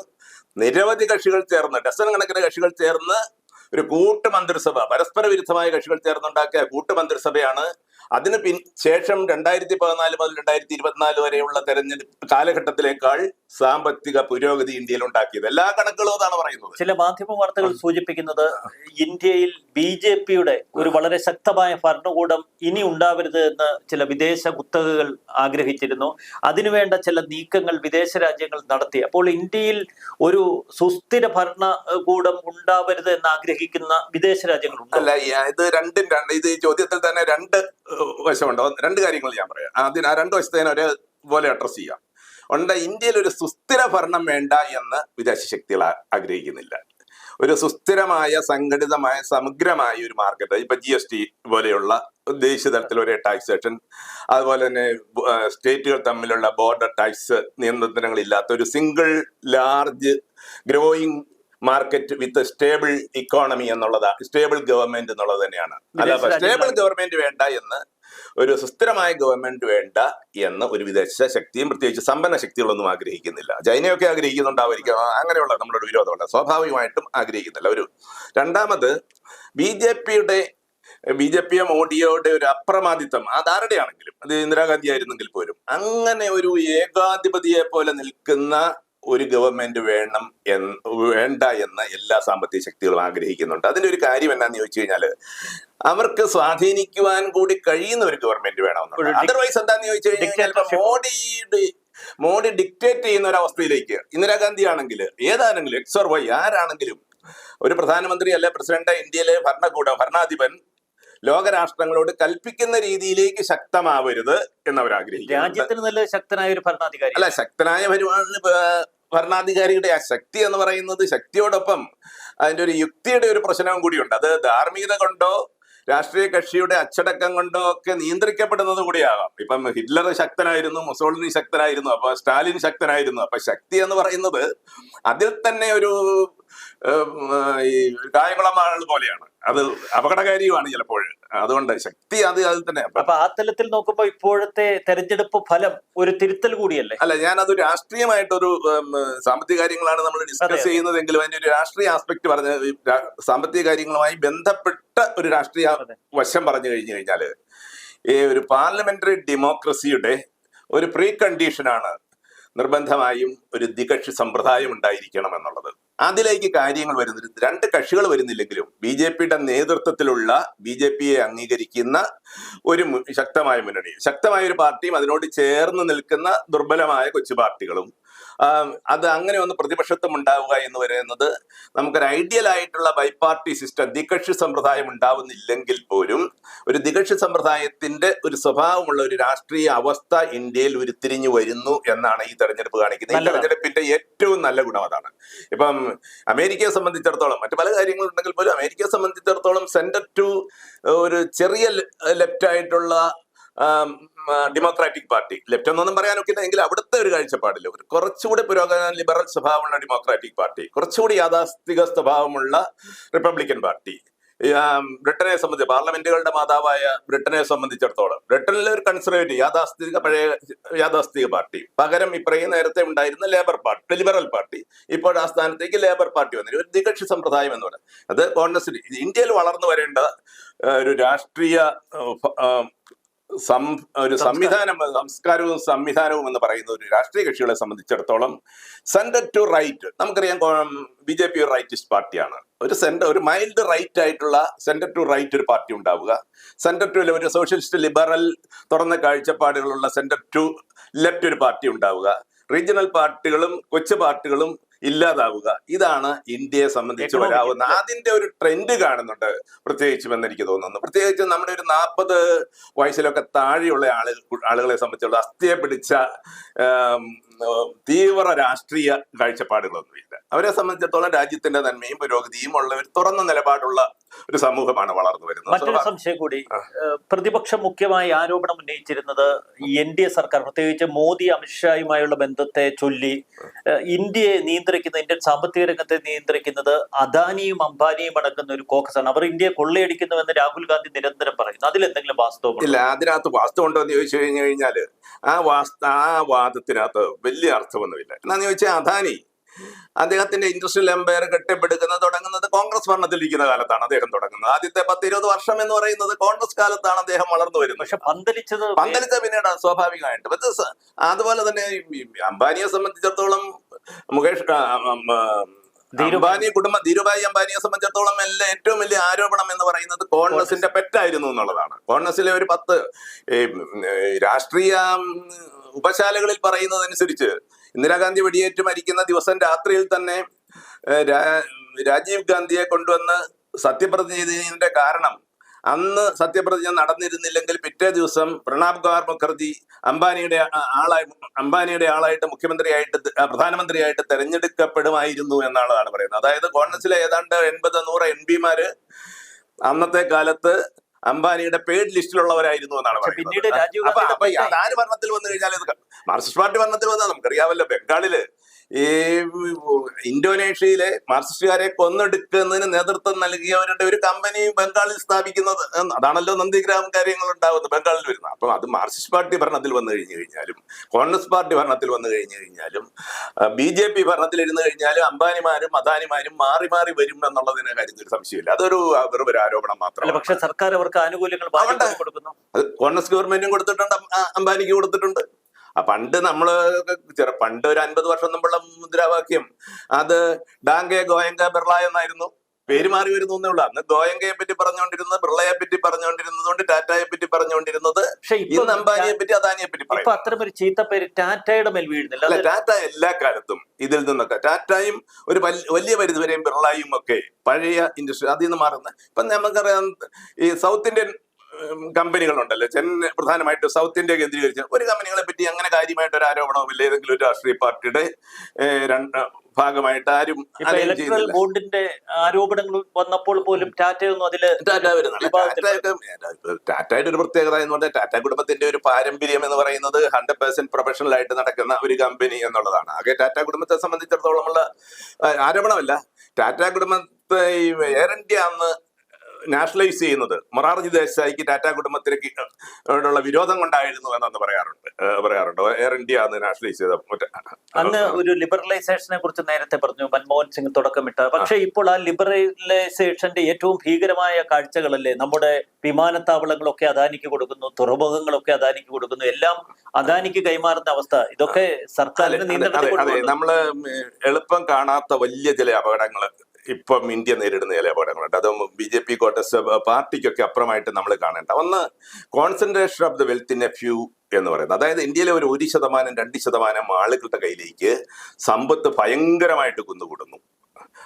നിരവധി കക്ഷികൾ ചേർന്ന് ഡസൻ കണക്കിന് കക്ഷികൾ ചേർന്ന് ഒരു കൂട്ടു മന്ത്രിസഭ പരസ്പര വിരുദ്ധമായ കക്ഷികൾ ചേർന്നുണ്ടാക്കിയ കൂട്ടു മന്ത്രിസഭയാണ് അതിന് പിൻ ശേഷം രണ്ടായിരത്തി പതിനാല് മുതൽ രണ്ടായിരത്തി ഇരുപത്തിനാല് വരെയുള്ള തെരഞ്ഞെടുപ്പ് കാലഘട്ടത്തിലേക്കാൾ സാമ്പത്തിക പുരോഗതി ഇന്ത്യയിൽ ഉണ്ടാക്കിയത്. എല്ലാ കണക്കുകളും അതാണ് പറയുന്നത്. ചില മാധ്യമ വാർത്തകൾ സൂചിപ്പിക്കുന്നത് ഇന്ത്യയിൽ ബി ജെ പിയുടെ ഒരു വളരെ ശക്തമായ ഭരണകൂടം ഇനി ഉണ്ടാവരുത് എന്ന് ചില വിദേശ കുത്തകകൾ ആഗ്രഹിച്ചിരുന്നു. അതിനുവേണ്ട ചില നീക്കങ്ങൾ വിദേശ രാജ്യങ്ങൾ നടത്തി. അപ്പോൾ ഇന്ത്യയിൽ ഒരു സുസ്ഥിര ഭരണകൂടം ഉണ്ടാവരുത് എന്ന് ആഗ്രഹിക്കുന്ന വിദേശ രാജ്യങ്ങളുണ്ട്? അല്ല ഇത് രണ്ടും രണ്ട് ഇത് ചോദ്യത്തിൽ തന്നെ രണ്ട് വശമുണ്ട്? രണ്ട് കാര്യങ്ങൾ ഞാൻ പറയാം. ആദ്യം ആ രണ്ട് വശത്തേനെ ഒരേ പോലെ അഡ്രസ് ചെയ്യാം. ഉണ്ട് ഇന്ത്യയിൽ ഒരു സുസ്ഥിര ഭരണം വേണ്ട എന്ന് വിദേശ ശക്തികൾ ആഗ്രഹിക്കുന്നില്ല. ഒരു സുസ്ഥിരമായ സംഘടിതമായ സമഗ്രമായ ഒരു മാർക്കറ്റ് ഇപ്പൊ ജി എസ് ടി പോലെയുള്ള ദേശീയ തലത്തിൽ ഒരേ ടാക്സേഷൻ അതുപോലെ തന്നെ സ്റ്റേറ്റുകൾ തമ്മിലുള്ള ബോർഡർ ടാക്സ് നിയന്ത്രണങ്ങൾ ഇല്ലാത്ത ഒരു single large growing market with stable economy എന്നുള്ളതാണ് സ്റ്റേബിൾ ഗവൺമെന്റ് എന്നുള്ളത് തന്നെയാണ്. അല്ല സ്റ്റേബിൾ ഗവൺമെന്റ് വേണ്ട എന്ന് ഒരു സുസ്ഥിരമായ ഗവൺമെന്റ് വേണ്ട എന്ന് ഒരു വിദേശ ശക്തിയും പ്രത്യേകിച്ച് സമ്പന്ന ശക്തികളൊന്നും ആഗ്രഹിക്കുന്നില്ല. ചൈനയൊക്കെ ആഗ്രഹിക്കുന്നുണ്ടാവായിരിക്കും അങ്ങനെയുള്ള നമ്മളൊരു വിരോധമുണ്ട്. സ്വാഭാവികമായിട്ടും ആഗ്രഹിക്കുന്നില്ല. ഒരു രണ്ടാമത് ബി ജെ പിയുടെ ബി ജെ പിയോ മോഡിയോയുടെ ഒരു അപ്രമാദിത്വം അതാരുടെയാണെങ്കിലും അത് ഇന്ദിരാഗാന്ധി ആയിരുന്നെങ്കിൽ പോലും. അങ്ങനെ ഒരു ഏകാധിപതിയെ പോലെ നിൽക്കുന്ന ഒരു ഗവൺമെന്റ് വേണം എന്ന് വേണ്ട എന്ന് എല്ലാ സാമ്പത്തിക ശക്തികളും ആഗ്രഹിക്കുന്നുണ്ട്. അതിന്റെ ഒരു കാര്യം എന്നാന്ന് ചോദിച്ചു കഴിഞ്ഞാൽ അവർക്ക് സ്വാധീനിക്കുവാൻ കൂടി കഴിയുന്ന ഒരു ഗവൺമെന്റ് വേണം വേണമെന്നുണ്ട് അതർവൈസ് എന്താന്ന് ചോദിച്ചു കഴിഞ്ഞാൽ മോഡിയുടെ മോഡി ഡിക്റ്റേറ്റ് ചെയ്യുന്ന ഒരു അവസ്ഥയിലേക്ക് ഇന്ദിരാഗാന്ധി ആണെങ്കിൽ ഏതാണെങ്കിലും എക്സ് ഓർ വൈ ആരാണെങ്കിലും ഒരു പ്രധാനമന്ത്രി അല്ലെ പ്രസിഡന്റ് ഇന്ത്യയിലെ ഭരണകൂടം ഭരണാധിപൻ ലോകരാഷ്ട്രങ്ങളോട് കൽപ്പിക്കുന്ന രീതിയിലേക്ക് ശക്തമാവരുത് എന്നവർ ആഗ്രഹിക്കുന്നു രാജ്യത്തിന് നല്ല ശക്തനായ ഒരു ഭരണാധികാരി. അല്ല ശക്തനായ പരിപാടി ഭരണാധികാരിയുടെ ആ ശക്തി എന്ന് പറയുന്നത് ശക്തിയോടൊപ്പം അതിന്റെ ഒരു യുക്തിയുടെ ഒരു പ്രശ്നവും കൂടിയുണ്ട്. അത് ധാർമ്മികത കൊണ്ടോ രാഷ്ട്രീയ കക്ഷിയുടെ അച്ചടക്കം കൊണ്ടോ ഒക്കെ നിയന്ത്രിക്കപ്പെടുന്നത് കൂടിയാകാം. ഇപ്പം ഹിറ്റ്ലർ ശക്തനായിരുന്നു മുസോളിനി ശക്തനായിരുന്നു അപ്പൊ സ്റ്റാലിൻ ശക്തനായിരുന്നു. അപ്പൊ ശക്തി എന്ന് പറയുന്നത് അതിൽ തന്നെ ഒരു ഈ കായംകുളം ആൾ പോലെയാണ്. അത് അപകടകാരിയുമാണ് ചിലപ്പോൾ. അതുകൊണ്ട് ശക്തി അത് അതിൽ തന്നെ. അപ്പൊ ആ തലത്തിൽ നോക്കുമ്പോൾ ഇപ്പോഴത്തെ തെരഞ്ഞെടുപ്പ് ഫലം ഒരു തിരുത്തൽ കൂടിയല്ലേ? അല്ല ഞാനത് രാഷ്ട്രീയമായിട്ടൊരു സാമ്പത്തിക കാര്യങ്ങളാണ് നമ്മൾ ഡിസ്കസ് അതെ. ചെയ്യുന്നതെങ്കിലും അതിന്റെ ഒരു രാഷ്ട്രീയ ആസ്പെക്ട് പറഞ്ഞ സാമ്പത്തിക കാര്യങ്ങളുമായി ബന്ധപ്പെട്ട ഒരു രാഷ്ട്രീയ വശം പറഞ്ഞു കഴിഞ്ഞു കഴിഞ്ഞാൽ ഈ ഒരു പാർലമെന്ററി ഡെമോക്രസിയുടെ ഒരു പ്രീ കണ്ടീഷനാണ് നിർബന്ധമായും ഒരു ദ്വികക്ഷി സമ്പ്രദായം ഉണ്ടായിരിക്കണം എന്നുള്ളത്. അതിലേക്ക് കാര്യങ്ങൾ വരുന്നില്ല. രണ്ട് കക്ഷികൾ വരുന്നില്ലെങ്കിലും ബി ജെ പിയുടെ നേതൃത്വത്തിലുള്ള ബി ജെ പിയെ അംഗീകരിക്കുന്ന ഒരു ശക്തമായ മുന്നണി. ശക്തമായ ഒരു പാർട്ടിയും അതിനോട് ചേർന്ന് നിൽക്കുന്ന ദുർബലമായ കൊച്ചു പാർട്ടികളും അത് അങ്ങനെ ഒന്ന് പ്രതിപക്ഷത്വം ഉണ്ടാവുക എന്ന് പറയുന്നത് നമുക്കൊരു ഐഡിയൽ ആയിട്ടുള്ള ബൈപാർട്ടി സിസ്റ്റം ദ്വികക്ഷി സമ്പ്രദായം ഉണ്ടാവുന്നില്ലെങ്കിൽ പോലും ഒരു ദ്വികക്ഷി സമ്പ്രദായത്തിന്റെ ഒരു സ്വഭാവമുള്ള ഒരു രാഷ്ട്രീയ അവസ്ഥ ഇന്ത്യയിൽ ഉരുത്തിരിഞ്ഞു വരുന്നു എന്നാണ് ഈ തെരഞ്ഞെടുപ്പ് കാണിക്കുന്നത്. ഈ. തെരഞ്ഞെടുപ്പിന്റെ ഏറ്റവും നല്ല ഗുണം അതാണ്. ഇപ്പം അമേരിക്കയെ സംബന്ധിച്ചിടത്തോളം മറ്റു പല കാര്യങ്ങളുണ്ടെങ്കിൽ പോലും അമേരിക്കയെ സംബന്ധിച്ചിടത്തോളം സെന്റർ ടു ഒരു ചെറിയ ലെഫ്റ്റ് ആയിട്ടുള്ള ഡെമോക്രാറ്റിക് പാർട്ടി ലെഫ്റ്റ് എന്നൊന്നും പറയാനൊക്കില്ല എങ്കിൽ അവിടുത്തെ ഒരു കാഴ്ചപ്പാടില്ല ഒരു കുറച്ചുകൂടി പുരോഗമന ലിബറൽ സ്വഭാവമുള്ള ഡെമോക്രാറ്റിക് പാർട്ടി കുറച്ചുകൂടി യാഥാസ്ഥിക സ്വഭാവമുള്ള റിപ്പബ്ലിക്കൻ പാർട്ടി ബ്രിട്ടനെ സംബന്ധിച്ച് പാർലമെന്റുകളുടെ മാതാവായ ബ്രിട്ടനെ സംബന്ധിച്ചിടത്തോളം ബ്രിട്ടനിലെ ഒരു കൺസർവേറ്റീവ് യാഥാസ്ഥിതിക പഴയ യാഥാസ്ഥിതിക പാർട്ടി. പകരം ഇപ്പറയും നേരത്തെ ഉണ്ടായിരുന്ന ലേബർ പാർട്ടി ലിബറൽ പാർട്ടി ഇപ്പോൾ ആ സ്ഥാനത്തേക്ക് ലേബർ പാർട്ടി വന്നിരുന്നു ഒരു ദ്വികക്ഷി സമ്പ്രദായം എന്ന് പറയുന്നത്. അത് കോൺഗ്രസ് ഇന്ത്യയിൽ വളർന്നു വരേണ്ട ഒരു രാഷ്ട്രീയ ഒരു സംവിധാനം സംസ്കാരവും സംവിധാനവും എന്ന് പറയുന്ന ഒരു രാഷ്ട്രീയ കക്ഷികളെ സംബന്ധിച്ചിടത്തോളം സെന്റർ ടു റൈറ്റ് നമുക്കറിയാം ബി ജെ പി ഒരു റൈറ്റിസ്റ്റ് പാർട്ടിയാണ്. ഒരു സെന്റർ ഒരു മൈൽഡ് റൈറ്റ് ആയിട്ടുള്ള സെന്റർ ടു റൈറ്റ് ഒരു പാർട്ടി ഉണ്ടാവുക. സെന്റർ ടു ഒരു സോഷ്യലിസ്റ്റ് ലിബറൽ തുറന്ന കാഴ്ചപ്പാടുകളുള്ള സെന്റർ ടു ലെഫ്റ്റ് ഒരു പാർട്ടി ഉണ്ടാവുക. റീജിയണൽ പാർട്ടികളും കൊച്ചു പാർട്ടികളും ഇല്ലാതാവുക. ഇതാണ് ഇന്ത്യയെ സംബന്ധിച്ച് വരാവുന്ന അതിന്റെ ഒരു ട്രെൻഡ് കാണുന്നുണ്ട്. പ്രത്യേകിച്ചും എന്ന് എനിക്ക് തോന്നുന്നു. പ്രത്യേകിച്ച് നമ്മുടെ ഒരു നാൽപ്പത് വയസ്സിലൊക്കെ താഴെയുള്ള ആളുകൾ ആളുകളെ സംബന്ധിച്ചുള്ള അസ്ഥിയെ പിടിച്ച തീവ്ര രാഷ്ട്രീയ കാഴ്ചപ്പാടുകളൊന്നുമില്ല. അവരെ സംബന്ധിച്ചിടത്തോളം രാജ്യത്തിന്റെ നന്മയും പുരോഗതിയും ഉള്ള ഒരു തുറന്ന നിലപാടുള്ള ഒരു സമൂഹമാണ് വളർന്നു വരുന്നത്. മറ്റൊരു സംശയം കൂടി പ്രതിപക്ഷം മുഖ്യമായി ആരോപണം ഉന്നയിച്ചിരുന്നത് എൻ ഡി എ സർക്കാർ പ്രത്യേകിച്ച് മോദി അമിത്ഷായുമായുള്ള ബന്ധത്തെ ചൊല്ലി ഇന്ത്യയെ നിയന്ത്രിക്കുന്ന ഇന്ത്യൻ സാമ്പത്തിക രംഗത്തെ നിയന്ത്രിക്കുന്നത് അദാനിയും അംബാനിയും അടങ്ങുന്ന ഒരു കോക്കസാണ്. അവർ ഇന്ത്യയെ കൊള്ളയടിക്കുന്നുവെന്ന് രാഹുൽ ഗാന്ധി നിരന്തരം പറയുന്നു. അതിൽ എന്തെങ്കിലും വാസ്തവം ഇല്ല അതിനകത്ത് വാസ്തവം ഉണ്ടോ എന്ന് ചോദിച്ചു കഴിഞ്ഞു കഴിഞ്ഞാൽ ആ വാസ്ത ആ വാദത്തിനകത്ത് വലിയ അർത്ഥമൊന്നുമില്ല. എന്നാന്ന് ചോദിച്ചാൽ അദാനി അദ്ദേഹത്തിന്റെ ഇൻഡസ്ട്രിയൽ എംപയർ കെട്ടിപ്പടുക്കുന്നത് തുടങ്ങുന്നത് കോൺഗ്രസ് ഭരണത്തിലിരിക്കുന്ന കാലത്താണ് അദ്ദേഹം തുടങ്ങുന്നത്. ആദ്യത്തെ പത്ത് ഇരുപത് വർഷം എന്ന് പറയുന്നത് കോൺഗ്രസ് കാലത്താണ് അദ്ദേഹം വളർന്നു വരുന്നത്. പക്ഷെ പന്തലിച്ചത് പന്തലിച്ച പിന്നീട് സ്വാഭാവികമായിട്ട്. അതുപോലെ തന്നെ അംബാനിയെ സംബന്ധിച്ചിടത്തോളം മുകേഷ്. അംബാനി കുടുംബം ധീരുഭായി അംബാനിയെ സംബന്ധിച്ചിടത്തോളം എല്ലാം ഏറ്റവും വലിയ ആരോപണം എന്ന് പറയുന്നത് കോൺഗ്രസിന്റെ പെറ്റായിരുന്നു എന്നുള്ളതാണ്. കോൺഗ്രസിലെ ഒരു പത്ത് രാഷ്ട്രീയ ഉപശാലകളിൽ പറയുന്നതനുസരിച്ച് ഇന്ദിരാഗാന്ധി വെടിയേറ്റ് മരിക്കുന്ന ദിവസം രാത്രിയിൽ തന്നെ രാജീവ് ഗാന്ധിയെ കൊണ്ടുവന്ന് സത്യപ്രതിജ്ഞ ചെയ്തതിന്റെ കാരണം. അന്ന് സത്യപ്രതിജ്ഞ നടന്നിരുന്നില്ലെങ്കിൽ പിറ്റേ ദിവസം പ്രണാബ് കുമാർ മുഖർജി അംബാനിയുടെ ആളായി അംബാനിയുടെ ആളായിട്ട് മുഖ്യമന്ത്രിയായിട്ട് പ്രധാനമന്ത്രിയായിട്ട് തെരഞ്ഞെടുക്കപ്പെടുമായിരുന്നു എന്നുള്ളതാണ് പറയുന്നത്. അതായത് കോൺഗ്രസിലെ ഏതാണ്ട് എൺപത് നൂറ് എം പിമാര് അന്നത്തെ കാലത്ത് അംബാനിയുടെ പെയ്ഡ് ലിസ്റ്റിലുള്ളവരായിരുന്നു എന്നാണ് പറയുന്നത്. അപ്പൊ അദാനി ഭരണത്തിൽ വന്നു കഴിഞ്ഞാൽ ഇത് മാർക്സിസ്റ്റ് പാർട്ടി ഭരണത്തിൽ വന്നാൽ നമുക്കറിയാമല്ലോ ബംഗാളിൽ ഈ ഇന്തോനേഷ്യയിലെ മാർക്സിസ്റ്റുകാരെ കൊന്നെടുക്കുന്നതിന് നേതൃത്വം നൽകിയവരുടെ ഒരു കമ്പനി ബംഗാളിൽ സ്ഥാപിക്കുന്നത്. അതാണല്ലോ നന്ദിഗ്രാം കാര്യങ്ങൾ ഉണ്ടാവുന്നത് ബംഗാളിൽ വരുന്നത് അപ്പം അത് മാർക്സിസ്റ്റ് പാർട്ടി ഭരണത്തിൽ വന്നു കഴിഞ്ഞു കഴിഞ്ഞാലും കോൺഗ്രസ് പാർട്ടി ഭരണത്തിൽ വന്നു കഴിഞ്ഞു കഴിഞ്ഞാലും ബി ജെ പി ഭരണത്തിൽ ഇരുന്ന് കഴിഞ്ഞാലും അംബാനിമാരും അദാനിമാരും മാറി മാറി വരും എന്നുള്ളതിന് കാര്യത്തിൽ ഒരു സംശയമില്ല. അതൊരു വെറും ഒരു ആരോപണം മാത്രമല്ല പക്ഷേ സർക്കാർ അവർക്ക് ആനുകൂല്യങ്ങൾ കോൺഗ്രസ് ഗവൺമെന്റും കൊടുത്തിട്ടുണ്ട് അംബാനിക്ക് കൊടുത്തിട്ടുണ്ട്. പണ്ട് നമ്മൾ പണ്ട് ഒരു അൻപത് വർഷം മുമ്പുള്ള മുദ്രാവാക്യം. അത് ഡാങ്കെ ഗോയങ്ക ബിർള എന്നായിരുന്നു. പേര് മാറി വരുന്നു എന്നേ ഉള്ളൂ. അന്ന് ഗോയങ്കയെ പറ്റി പറഞ്ഞുകൊണ്ടിരുന്നത് ബിർളയെ പറ്റി പറഞ്ഞുകൊണ്ടിരുന്നതുകൊണ്ട് ടാറ്റയെ പറ്റി പറഞ്ഞുകൊണ്ടിരുന്നത്. ഇന്ന് അംബാനിയെ പറ്റി അദാനിയെ പറ്റി പറഞ്ഞു പറയും ഒരു ചീത്തപ്പേര് ടാറ്റയുടെ മേൽ വീഴുന്നില്ല. അല്ല ടാറ്റ എല്ലാ കാലത്തും ഇതിൽ നിന്നൊക്കെ. ടാറ്റയും ഒരു വലിയ പരിധി വരെയും ബിർളയും ഒക്കെ പഴയ ഇൻഡസ്ട്രി അതിൽ നിന്ന് മാറുന്ന ഇപ്പൊ നമുക്കറിയാം ഈ സൗത്ത് ഇന്ത്യൻ കമ്പനികളുണ്ടല്ലോ. ചെന്നൈ പ്രധാനമായിട്ട് സൗത്ത് ഇന്ത്യ കേന്ദ്രീകരിച്ച് ഒരു കമ്പനികളെ പറ്റി അങ്ങനെ കാര്യമായിട്ട് ഒരു ആരോപണവുമില്ല. ഏതെങ്കിലും ഒരു രാഷ്ട്രീയ പാർട്ടിയുടെ രണ്ട് ഭാഗമായിട്ട് ആരും ഇലക്ട്രൽ ബോണ്ടിന്റെ ആരോപണങ്ങൾ വന്നപ്പോൾ പോലും ടാറ്റയൊന്നും അതിൽ ടാറ്റ വരുന്നില്ല. ടാറ്റയുടെ ഒരു പ്രത്യേകത എന്ന് പറഞ്ഞാൽ ടാറ്റ കുടുംബത്തിന്റെ ഒരു പാരമ്പര്യം എന്ന് പറയുന്നത് ഹൺഡ്രഡ് പെർസെന്റ് പ്രൊഫഷണൽ ആയിട്ട് നടക്കുന്ന ഒരു കമ്പനി എന്നുള്ളതാണ്. ആകെ ടാറ്റ കുടുംബത്തെ സംബന്ധിച്ചിടത്തോളമുള്ള ആരോപണമല്ല. ടാറ്റ കുടുംബത്തെ എയർ ഇന്ത്യ അന്ന് നാഷണലൈസ് ചെയ്യുന്നത്. മൊറാർജി ദേശായിക്ക് ടാറ്റ കുടുംബത്തിലേക്ക് ഉള്ള വിരോധം കൊണ്ടായിരുന്നു എന്നൊന്ന് പറയാറുണ്ട്. പറയാറുണ്ട്. എയർ ഇന്ത്യ അന്ന് നാഷണലൈസ് ചെയ്ത അന്ന് ഒരു ലിബറലൈസേഷനെ കുറിച്ച് നേരത്തെ പറഞ്ഞു മൻമോഹൻ സിംഗ് തുടക്കമിട്ട. പക്ഷേ ഇപ്പോൾ ആ ലിബറലൈസേഷന്റെ ഏറ്റവും ഭീകരമായ കാഴ്ചകളല്ലേ? നമ്മുടെ വിമാനത്താവളങ്ങളൊക്കെ അദാനിക്ക് കൊടുക്കുന്നു തുറമുഖങ്ങളൊക്കെ അദാനിക്ക് കൊടുക്കുന്നു എല്ലാം അദാനിക്ക് കൈമാറുന്ന അവസ്ഥ. ഇതൊക്കെ സർക്കാരിന്. നമ്മൾ എളുപ്പം കാണാത്ത വലിയ ചില അപകടങ്ങൾ ഇപ്പം ഇന്ത്യ നേരിടുന്ന ചില അപകടങ്ങളുണ്ട് അത് ബി ജെ പി കോട്ടസ് പാർട്ടിക്കൊക്കെ അപ്പുറമായിട്ട് നമ്മൾ കാണേണ്ട. ഒന്ന് concentration of the wealth in a few എന്ന് പറയുന്നത്. അതായത് ഇന്ത്യയിലെ ഒരു ഒരു ശതമാനം രണ്ട് ശതമാനം ആളുകളുടെ കയ്യിലേക്ക് സമ്പത്ത് ഭയങ്കരമായിട്ട് കുന്നുകൂടുന്നു.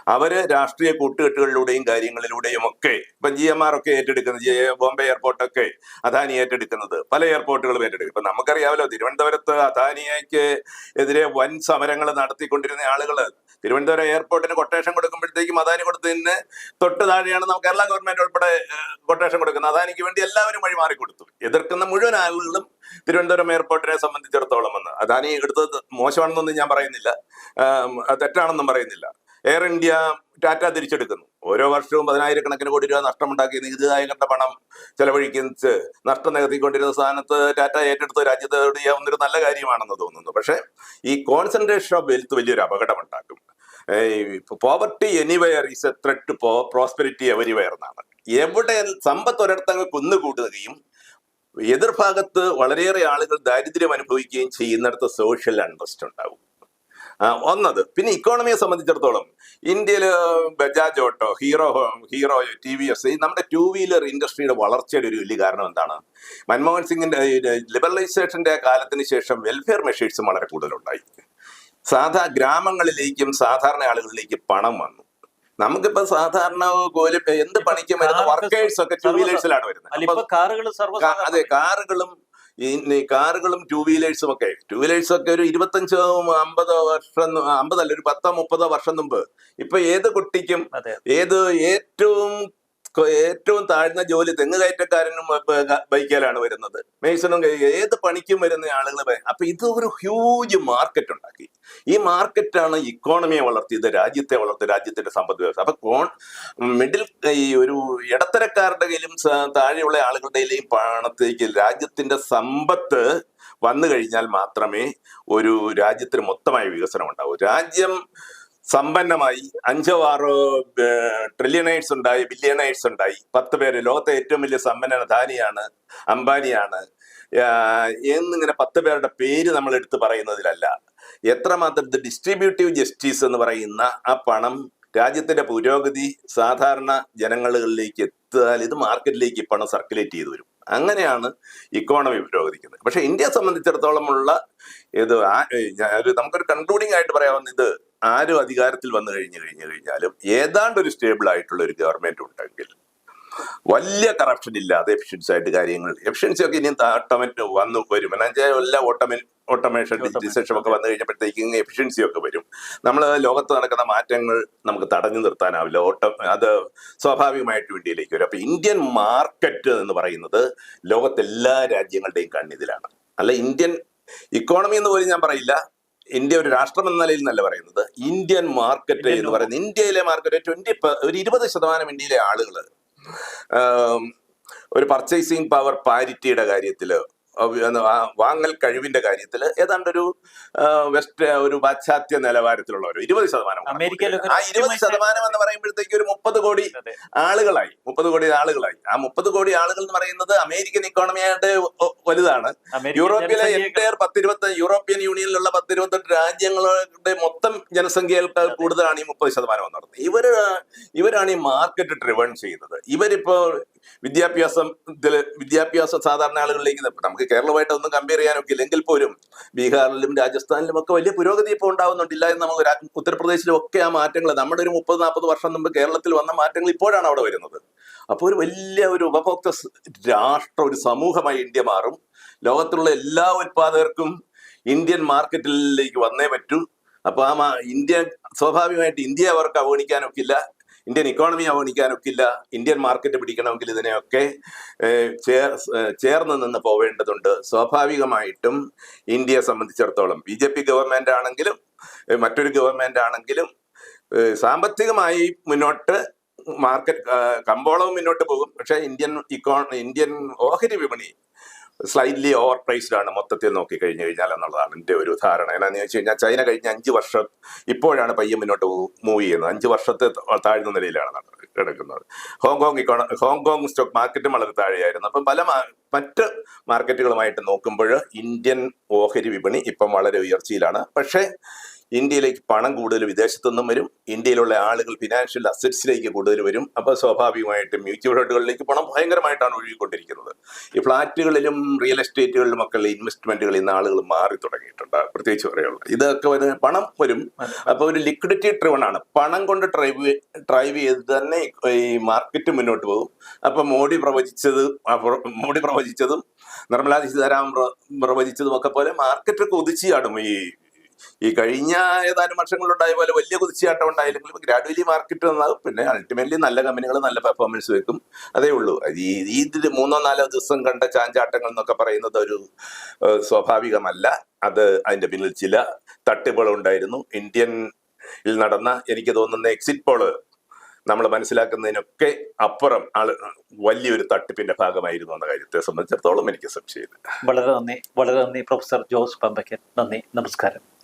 അവർ രാഷ്ട്രീയ കൂട്ടുകെട്ടുകളിലൂടെയും കാര്യങ്ങളിലൂടെയും ഒക്കെ ഇപ്പൊ ജി എം ആർ ഒക്കെ ഏറ്റെടുക്കുന്നത് ജെ ബോംബെ എയർപോർട്ടൊക്കെ അദാനി ഏറ്റെടുക്കുന്നത് പല എയർപോർട്ടുകളും ഏറ്റെടുക്കും ഇപ്പം നമുക്കറിയാമല്ലോ തിരുവനന്തപുരത്ത് അദാനിയ്ക്ക് എതിരെ വൻ സമരങ്ങൾ നടത്തിക്കൊണ്ടിരുന്ന ആളുകൾ തിരുവനന്തപുരം എയർപോർട്ടിന് കൊട്ടേഷൻ കൊടുക്കുമ്പോഴത്തേക്കും അദാനി കൊടുത്തതിന് തൊട്ട് താഴെയാണ് നമുക്ക് കേരള ഗവൺമെന്റ് ഉൾപ്പെടെ കൊട്ടേഷൻ കൊടുക്കുന്നത്. അദാനിക്ക് വേണ്ടി എല്ലാവരും വഴിമാറി കൊടുത്തു. എതിർക്കുന്ന മുഴുവൻ ആളുകളും തിരുവനന്തപുരം എയർപോർട്ടിനെ സംബന്ധിച്ചിടത്തോളം എന്ന്. അദാനി എടുത്തത് മോശമാണെന്നൊന്നും ഞാൻ പറയുന്നില്ല. തെറ്റാണെന്നും പറയുന്നില്ല. എയർ ഇന്ത്യ ടാറ്റ തിരിച്ചെടുക്കുന്നു. ഓരോ വർഷവും പതിനായിരക്കണക്കിന് കോടി രൂപ നഷ്ടമുണ്ടാക്കി നികുതിദായകരുടെ പണം ചെലവഴിക്കുന്ന നഷ്ടം നികത്തിക്കൊണ്ടിരുന്ന സ്ഥാനത്ത് ടാറ്റ ഏറ്റെടുത്ത രാജ്യത്ത് ചെയ്യാവുന്നൊരു നല്ല കാര്യമാണെന്ന് തോന്നുന്നു. പക്ഷേ ഈ കോൺസെൻട്രേഷൻ ഓഫ് വെൽത്ത് വലിയൊരു അപകടമുണ്ടാക്കും. Poverty anywhere is a threat to prosperity everywhere എന്നാണ്. എവിടെ സമ്പത്ത് ഒരിടത്തങ്ങ് കുന്നുകൂട്ടുകയും എതിർഭാഗത്ത് വളരെയേറെ ആളുകൾ ദാരിദ്ര്യം അനുഭവിക്കുകയും ചെയ്യുന്നിടത്ത് സോഷ്യൽ അൺട്രസ്റ്റ് ഉണ്ടാവും. ഒന്നത് പിന്നെ ഇക്കോണമിയെ സംബന്ധിച്ചിടത്തോളം ഇന്ത്യയിൽ Bajaj Auto Hero Hero T V S നമ്മുടെ ടൂ വീലർ ഇൻഡസ്ട്രിയുടെ വളർച്ചയുടെ ഒരു വലിയ കാരണം എന്താണ്? മൻമോഹൻ സിംഗിന്റെ ലിബറലൈസേഷന്റെ കാലത്തിന് ശേഷം വെൽഫെയർ മെഷേഴ്സും വളരെ കൂടുതലുണ്ടായി. സാധാ ഗ്രാമങ്ങളിലേക്കും സാധാരണ ആളുകളിലേക്ക് പണം വന്നു. നമുക്കിപ്പോ സാധാരണ കോലി എന്ത് പണിക്കും വരുന്ന വർക്കേഴ്സ് ഒക്കെ ടൂ വീലേഴ്സിലാണ് വരുന്നത്. അതെ കാറുകളും ഈ കാറുകളും ടൂ വീലേഴ്സും ഒക്കെ. ടൂ വീലേഴ്സും ഒക്കെ ഒരു ഇരുപത്തഞ്ചോ അമ്പതോ വർഷം അമ്പതല്ല ഒരു പത്തോ മുപ്പതോ വർഷം മുമ്പ്. ഇപ്പൊ ഏത് കുട്ടിക്കും ഏത് ഏറ്റവും ഏറ്റവും താഴ്ന്ന ജോലി തെങ്ങ് കയറ്റക്കാരനും ബൈക്കിലാണ് വരുന്നത്. മേസണും ഏത് പണിക്കും വരുന്ന ആളുകൾ അപ്പൊ ഇത് ഒരു ഹ്യൂജ് മാർക്കറ്റ് ഉണ്ടാക്കി. ഈ മാർക്കറ്റാണ് ഇക്കോണമിയെ വളർത്തിയത് രാജ്യത്തെ വളർത്തിയത് രാജ്യത്തിന്റെ സമ്പദ് വ്യവസ്ഥ. അപ്പൊ കോൺ മിഡിൽ ഈ ഒരു ഇടത്തരക്കാരുടെ കയ്യിലും താഴെയുള്ള ആളുകളുടെ കയ്യിലും പണത്തേക്ക് രാജ്യത്തിന്റെ സമ്പത്ത് വന്നു കഴിഞ്ഞാൽ മാത്രമേ ഒരു രാജ്യത്തിന് മൊത്തമായ വികസനം ഉണ്ടാവൂ. രാജ്യം സമ്പന്നമായി അഞ്ചോ ആറോ ട്രില്യണേഴ്സ് ഉണ്ടായി ബില്യണേഴ്സ് ഉണ്ടായി. പത്ത് പേര്. ലോകത്തെ ഏറ്റവും വലിയ സമ്പന്ന ധാനിയാണ് അംബാനിയാണ്. എന്നിങ്ങനെ പത്ത് പേരുടെ പേര് നമ്മൾ എടുത്ത് പറയുന്നതിലല്ല. എത്രമാത്രം ഡിസ്ട്രിബ്യൂട്ടീവ് ജസ്റ്റിസ് എന്ന് പറയുന്ന ആ പണം രാജ്യത്തിന്റെ പുരോഗതി സാധാരണ ജനങ്ങളിലേക്ക് എത്തിയാൽ ഇത് മാർക്കറ്റിലേക്ക് പണം സർക്കുലേറ്റ് ചെയ്തു വരും. അങ്ങനെയാണ് ഇക്കോണമി പുരോഗതിക്കുന്നത്. പക്ഷെ ഇന്ത്യയെ സംബന്ധിച്ചിടത്തോളമുള്ള ഇത് നമുക്കൊരു കൺക്ലൂഡിംഗ് ആയിട്ട് പറയാവുന്ന ഇത് ആരും അധികാരത്തിൽ വന്നു കഴിഞ്ഞു കഴിഞ്ഞു കഴിഞ്ഞാലും ഏതാണ്ട് ഒരു സ്റ്റേബിൾ ആയിട്ടുള്ള ഒരു ഗവൺമെന്റ് ഉണ്ടെങ്കിൽ വലിയ കറപ്ഷൻ ഇല്ലാതെ എഫിഷ്യൻസി ആയിട്ട് കാര്യങ്ങൾ എഫിഷ്യൻസി ഒക്കെ ഇനി ഓട്ടോമേറ്റ് വന്നു വരും. എന്നുവെച്ചാൽ എല്ലാ ഓട്ടോമേ ഓട്ടോമേഷൻ ഡിജിറ്റൈസേഷൻ ഒക്കെ വന്നു കഴിഞ്ഞപ്പോഴത്തേക്കും എഫിഷ്യൻസി ഒക്കെ വരും. നമ്മൾ ലോകത്ത് നടക്കുന്ന മാറ്റങ്ങൾ നമുക്ക് തടഞ്ഞു നിർത്താനാവില്ല. ഓട്ടോ അത് സ്വാഭാവികമായിട്ട് ഇന്ത്യയിലേക്ക് വരും. അപ്പൊ ഇന്ത്യൻ മാർക്കറ്റ് എന്ന് പറയുന്നത് ലോകത്തെല്ലാ രാജ്യങ്ങളുടെയും കണ്ണിതിലാണ്. അല്ല ഇന്ത്യൻ ഇക്കോണമി എന്ന് പോലും ഞാൻ പറയില്ല. ഇന്ത്യ ഒരു രാഷ്ട്രം എന്ന നിലയിൽ എന്നല്ല പറയുന്നത്. ഇന്ത്യൻ മാർക്കറ്റ് എന്ന് പറയുന്നത് ഇന്ത്യയിലെ മാർക്കറ്റ് ട്വന്റി ഒരു ഇരുപത് ശതമാനം ഇന്ത്യയിലെ ആളുകൾ ഒരു പർച്ചേസിങ് പവർ പാരിറ്റിയുടെ കാര്യത്തിൽ വാങ്ങൽ കഴിവിന്റെ കാര്യത്തിൽ ഏതാണ്ട് ഒരു വെസ്റ്റ് ഒരു പാശ്ചാത്യ നിലവാരത്തിലുള്ളവർ ഇരുപത് ശതമാനം ആ ഇരുപത് ശതമാനം എന്ന് പറയുമ്പോഴത്തേക്ക് ഒരു മുപ്പത് കോടി ആളുകളായി. മുപ്പത് കോടി ആളുകളായി. ആ മുപ്പത് കോടി ആളുകൾ എന്ന് പറയുന്നത് അമേരിക്കൻ ഇക്കോണമിയായിട്ട് വലുതാണ്. യൂറോപ്പിലെ എന്റയർ പത്തിരുപത്തി യൂറോപ്യൻ യൂണിയനിലുള്ള പത്തിരുപത്തെട്ട് രാജ്യങ്ങളുടെ മൊത്തം ജനസംഖ്യയേക്കാൾ കൂടുതലാണ് ഈ മുപ്പത് ശതമാനം എന്ന് പറയുന്നത് ഇവർ ഇവരാണ് ഈ മാർക്കറ്റ് ഡ്രിവൺ ചെയ്യുന്നത്. ഇവരിപ്പോ വിദ്യാഭ്യാസം വിദ്യാഭ്യാസ സാധാരണ ആളുകളിലേക്ക് നമുക്ക് കേരളമായിട്ട് ഒന്നും കമ്പയർ ചെയ്യാനൊക്കെ ഇല്ലെങ്കിൽ പോലും ബീഹാറിലും രാജസ്ഥാനിലും ഒക്കെ വലിയ പുരോഗതി ഇപ്പോൾ ഉണ്ടാവുന്നുണ്ടില്ല എന്ന് നമുക്ക് ഉത്തർപ്രദേശിലും ഒക്കെ ആ മാറ്റങ്ങൾ നമ്മുടെ ഒരു മുപ്പത് നാൽപ്പത് വർഷം മുമ്പ് കേരളത്തിൽ വന്ന മാറ്റങ്ങൾ ഇപ്പോഴാണ് അവിടെ വരുന്നത്. അപ്പോൾ ഒരു വലിയ ഒരു ഉപഭോക്തൃ രാഷ്ട്ര ഒരു സമൂഹമായി ഇന്ത്യ മാറും. ലോകത്തിലുള്ള എല്ലാ ഉത്പാദകർക്കും ഇന്ത്യൻ മാർക്കറ്റിലേക്ക് വന്നേ പറ്റൂ. അപ്പൊ ആ ഇന്ത്യ സ്വാഭാവികമായിട്ട് ഇന്ത്യയെ അവർക്ക് അവഗണിക്കാനൊക്കില്ല ഇന്ത്യൻ ഇക്കോണമി അവഗണിക്കാനൊക്കില്ല. ഇന്ത്യൻ മാർക്കറ്റ് പിടിക്കണമെങ്കിൽ ഇതിനെയൊക്കെ ചേർ ചേർന്ന് നിന്ന് പോവേണ്ടതുണ്ട്. സ്വാഭാവികമായിട്ടും ഇന്ത്യയെ സംബന്ധിച്ചിടത്തോളം ബി ജെ പി ഗവൺമെന്റ് ആണെങ്കിലും മറ്റൊരു ഗവൺമെന്റ് ആണെങ്കിലും സാമ്പത്തികമായി മുന്നോട്ട് മാർക്കറ്റ് കമ്പോളവും മുന്നോട്ട് പോകും. പക്ഷേ ഇന്ത്യൻ ഇക്കോ ഇന്ത്യൻ ഓഹരി വിപണി സ്ലൈറ്റ്ലി ഓവർ പ്രൈസ്ഡ് ആണ് മൊത്തത്തിൽ നോക്കി കഴിഞ്ഞു കഴിഞ്ഞാൽ എന്നുള്ളതാണ് എന്റെ ഒരു ധാരണ എന്നാന്ന് വെച്ച് കഴിഞ്ഞാൽ ചൈന കഴിഞ്ഞ അഞ്ച് വർഷം ഇപ്പോഴാണ് പയ്യെ മുന്നോട്ട് മൂവ് ചെയ്യുന്നത്. അഞ്ച് വർഷത്തെ താഴ്ന്ന നിലയിലാണ് കിടക്കുന്നത് ഹോങ്കോങ് ഇക്കോണ ഹോങ്കോങ് സ്റ്റോക്ക് മാർക്കറ്റും വളരെ താഴെയായിരുന്നു. അപ്പം പല മറ്റ് മാർക്കറ്റുകളുമായിട്ട് നോക്കുമ്പോൾ ഇന്ത്യൻ ഓഹരി വിപണി ഇപ്പം വളരെ ഉയർച്ചയിലാണ്. പക്ഷേ ഇന്ത്യയിലേക്ക് പണം കൂടുതൽ വിദേശത്തു നിന്നും വരും. ഇന്ത്യയിലുള്ള ആളുകൾ ഫിനാൻഷ്യൽ അസറ്റ്സിലേക്ക് കൂടുതൽ വരും. അപ്പോൾ സ്വാഭാവികമായിട്ടും മ്യൂച്വൽ ഫണ്ടുകളിലേക്ക് പണം ഭയങ്കരമായിട്ടാണ് ഒഴുകിക്കൊണ്ടിരിക്കുന്നത്. ഈ ഫ്ലാറ്റുകളിലും റിയൽ എസ്റ്റേറ്റുകളിലും ഒക്കെ ഇൻവെസ്റ്റ്മെന്റുകൾ ഇന്ന് ആളുകൾ മാറി തുടങ്ങിയിട്ടുണ്ട്. പ്രത്യേകിച്ച് പറയുള്ളൂ ഇതൊക്കെ വരുന്ന പണം വരും. അപ്പൊ ഒരു ലിക്വിഡിറ്റി ഡ്രിവൺ ആണ്. പണം കൊണ്ട് ഡ്രൈവ് ഡ്രൈവ് ചെയ്ത് തന്നെ ഈ മാർക്കറ്റ് മുന്നോട്ട് പോകും. അപ്പൊ മോഡി പ്രവചിച്ചത് മോഡി പ്രവചിച്ചതും നിർമ്മലാ സീതാരാമൻ പ്ര- പ്രവചിച്ചതും ഒക്കെ പോലെ മാർക്കറ്റ് കുതിച്ചാടും ഈ ഈ കഴിഞ്ഞ ഏതാനും വർഷങ്ങളുണ്ടായ പോലെ വലിയ കുതിച്ചാട്ടം ഉണ്ടായില്ലെങ്കിലും ഗ്രാഡുവലി മാർക്കറ്റ് വന്നാൽ പിന്നെ അൾട്ടിമേറ്റ്ലി നല്ല കമ്പനികൾ നല്ല പെർഫോമൻസ് വെക്കും. അതേ ഉള്ളൂ. ഈ ഇതിൽ മൂന്നോ നാലോ ദിവസം കണ്ട ചാഞ്ചാട്ടങ്ങൾ എന്നൊക്കെ പറയുന്നത് ഒരു സ്വാഭാവികമല്ല. അത് അതിന്റെ പിന്നിൽ ചില തട്ടിപ്പുകളുണ്ടായിരുന്നു ഇന്ത്യൻ നടന്ന എനിക്ക് തോന്നുന്ന എക്സിറ്റ് പോൾ നമ്മൾ മനസ്സിലാക്കുന്നതിനൊക്കെ അപ്പുറം ആൾ വലിയൊരു തട്ടിപ്പിന്റെ ഭാഗമായിരുന്നു എന്ന കാര്യത്തെ സംബന്ധിച്ചിടത്തോളം എനിക്ക് സംശയമില്ല. വളരെ നന്ദി. വളരെ നന്ദി പ്രൊഫസർ ജോസ് പമ്പയ്ക്കൻ. നന്ദി. നമസ്കാരം.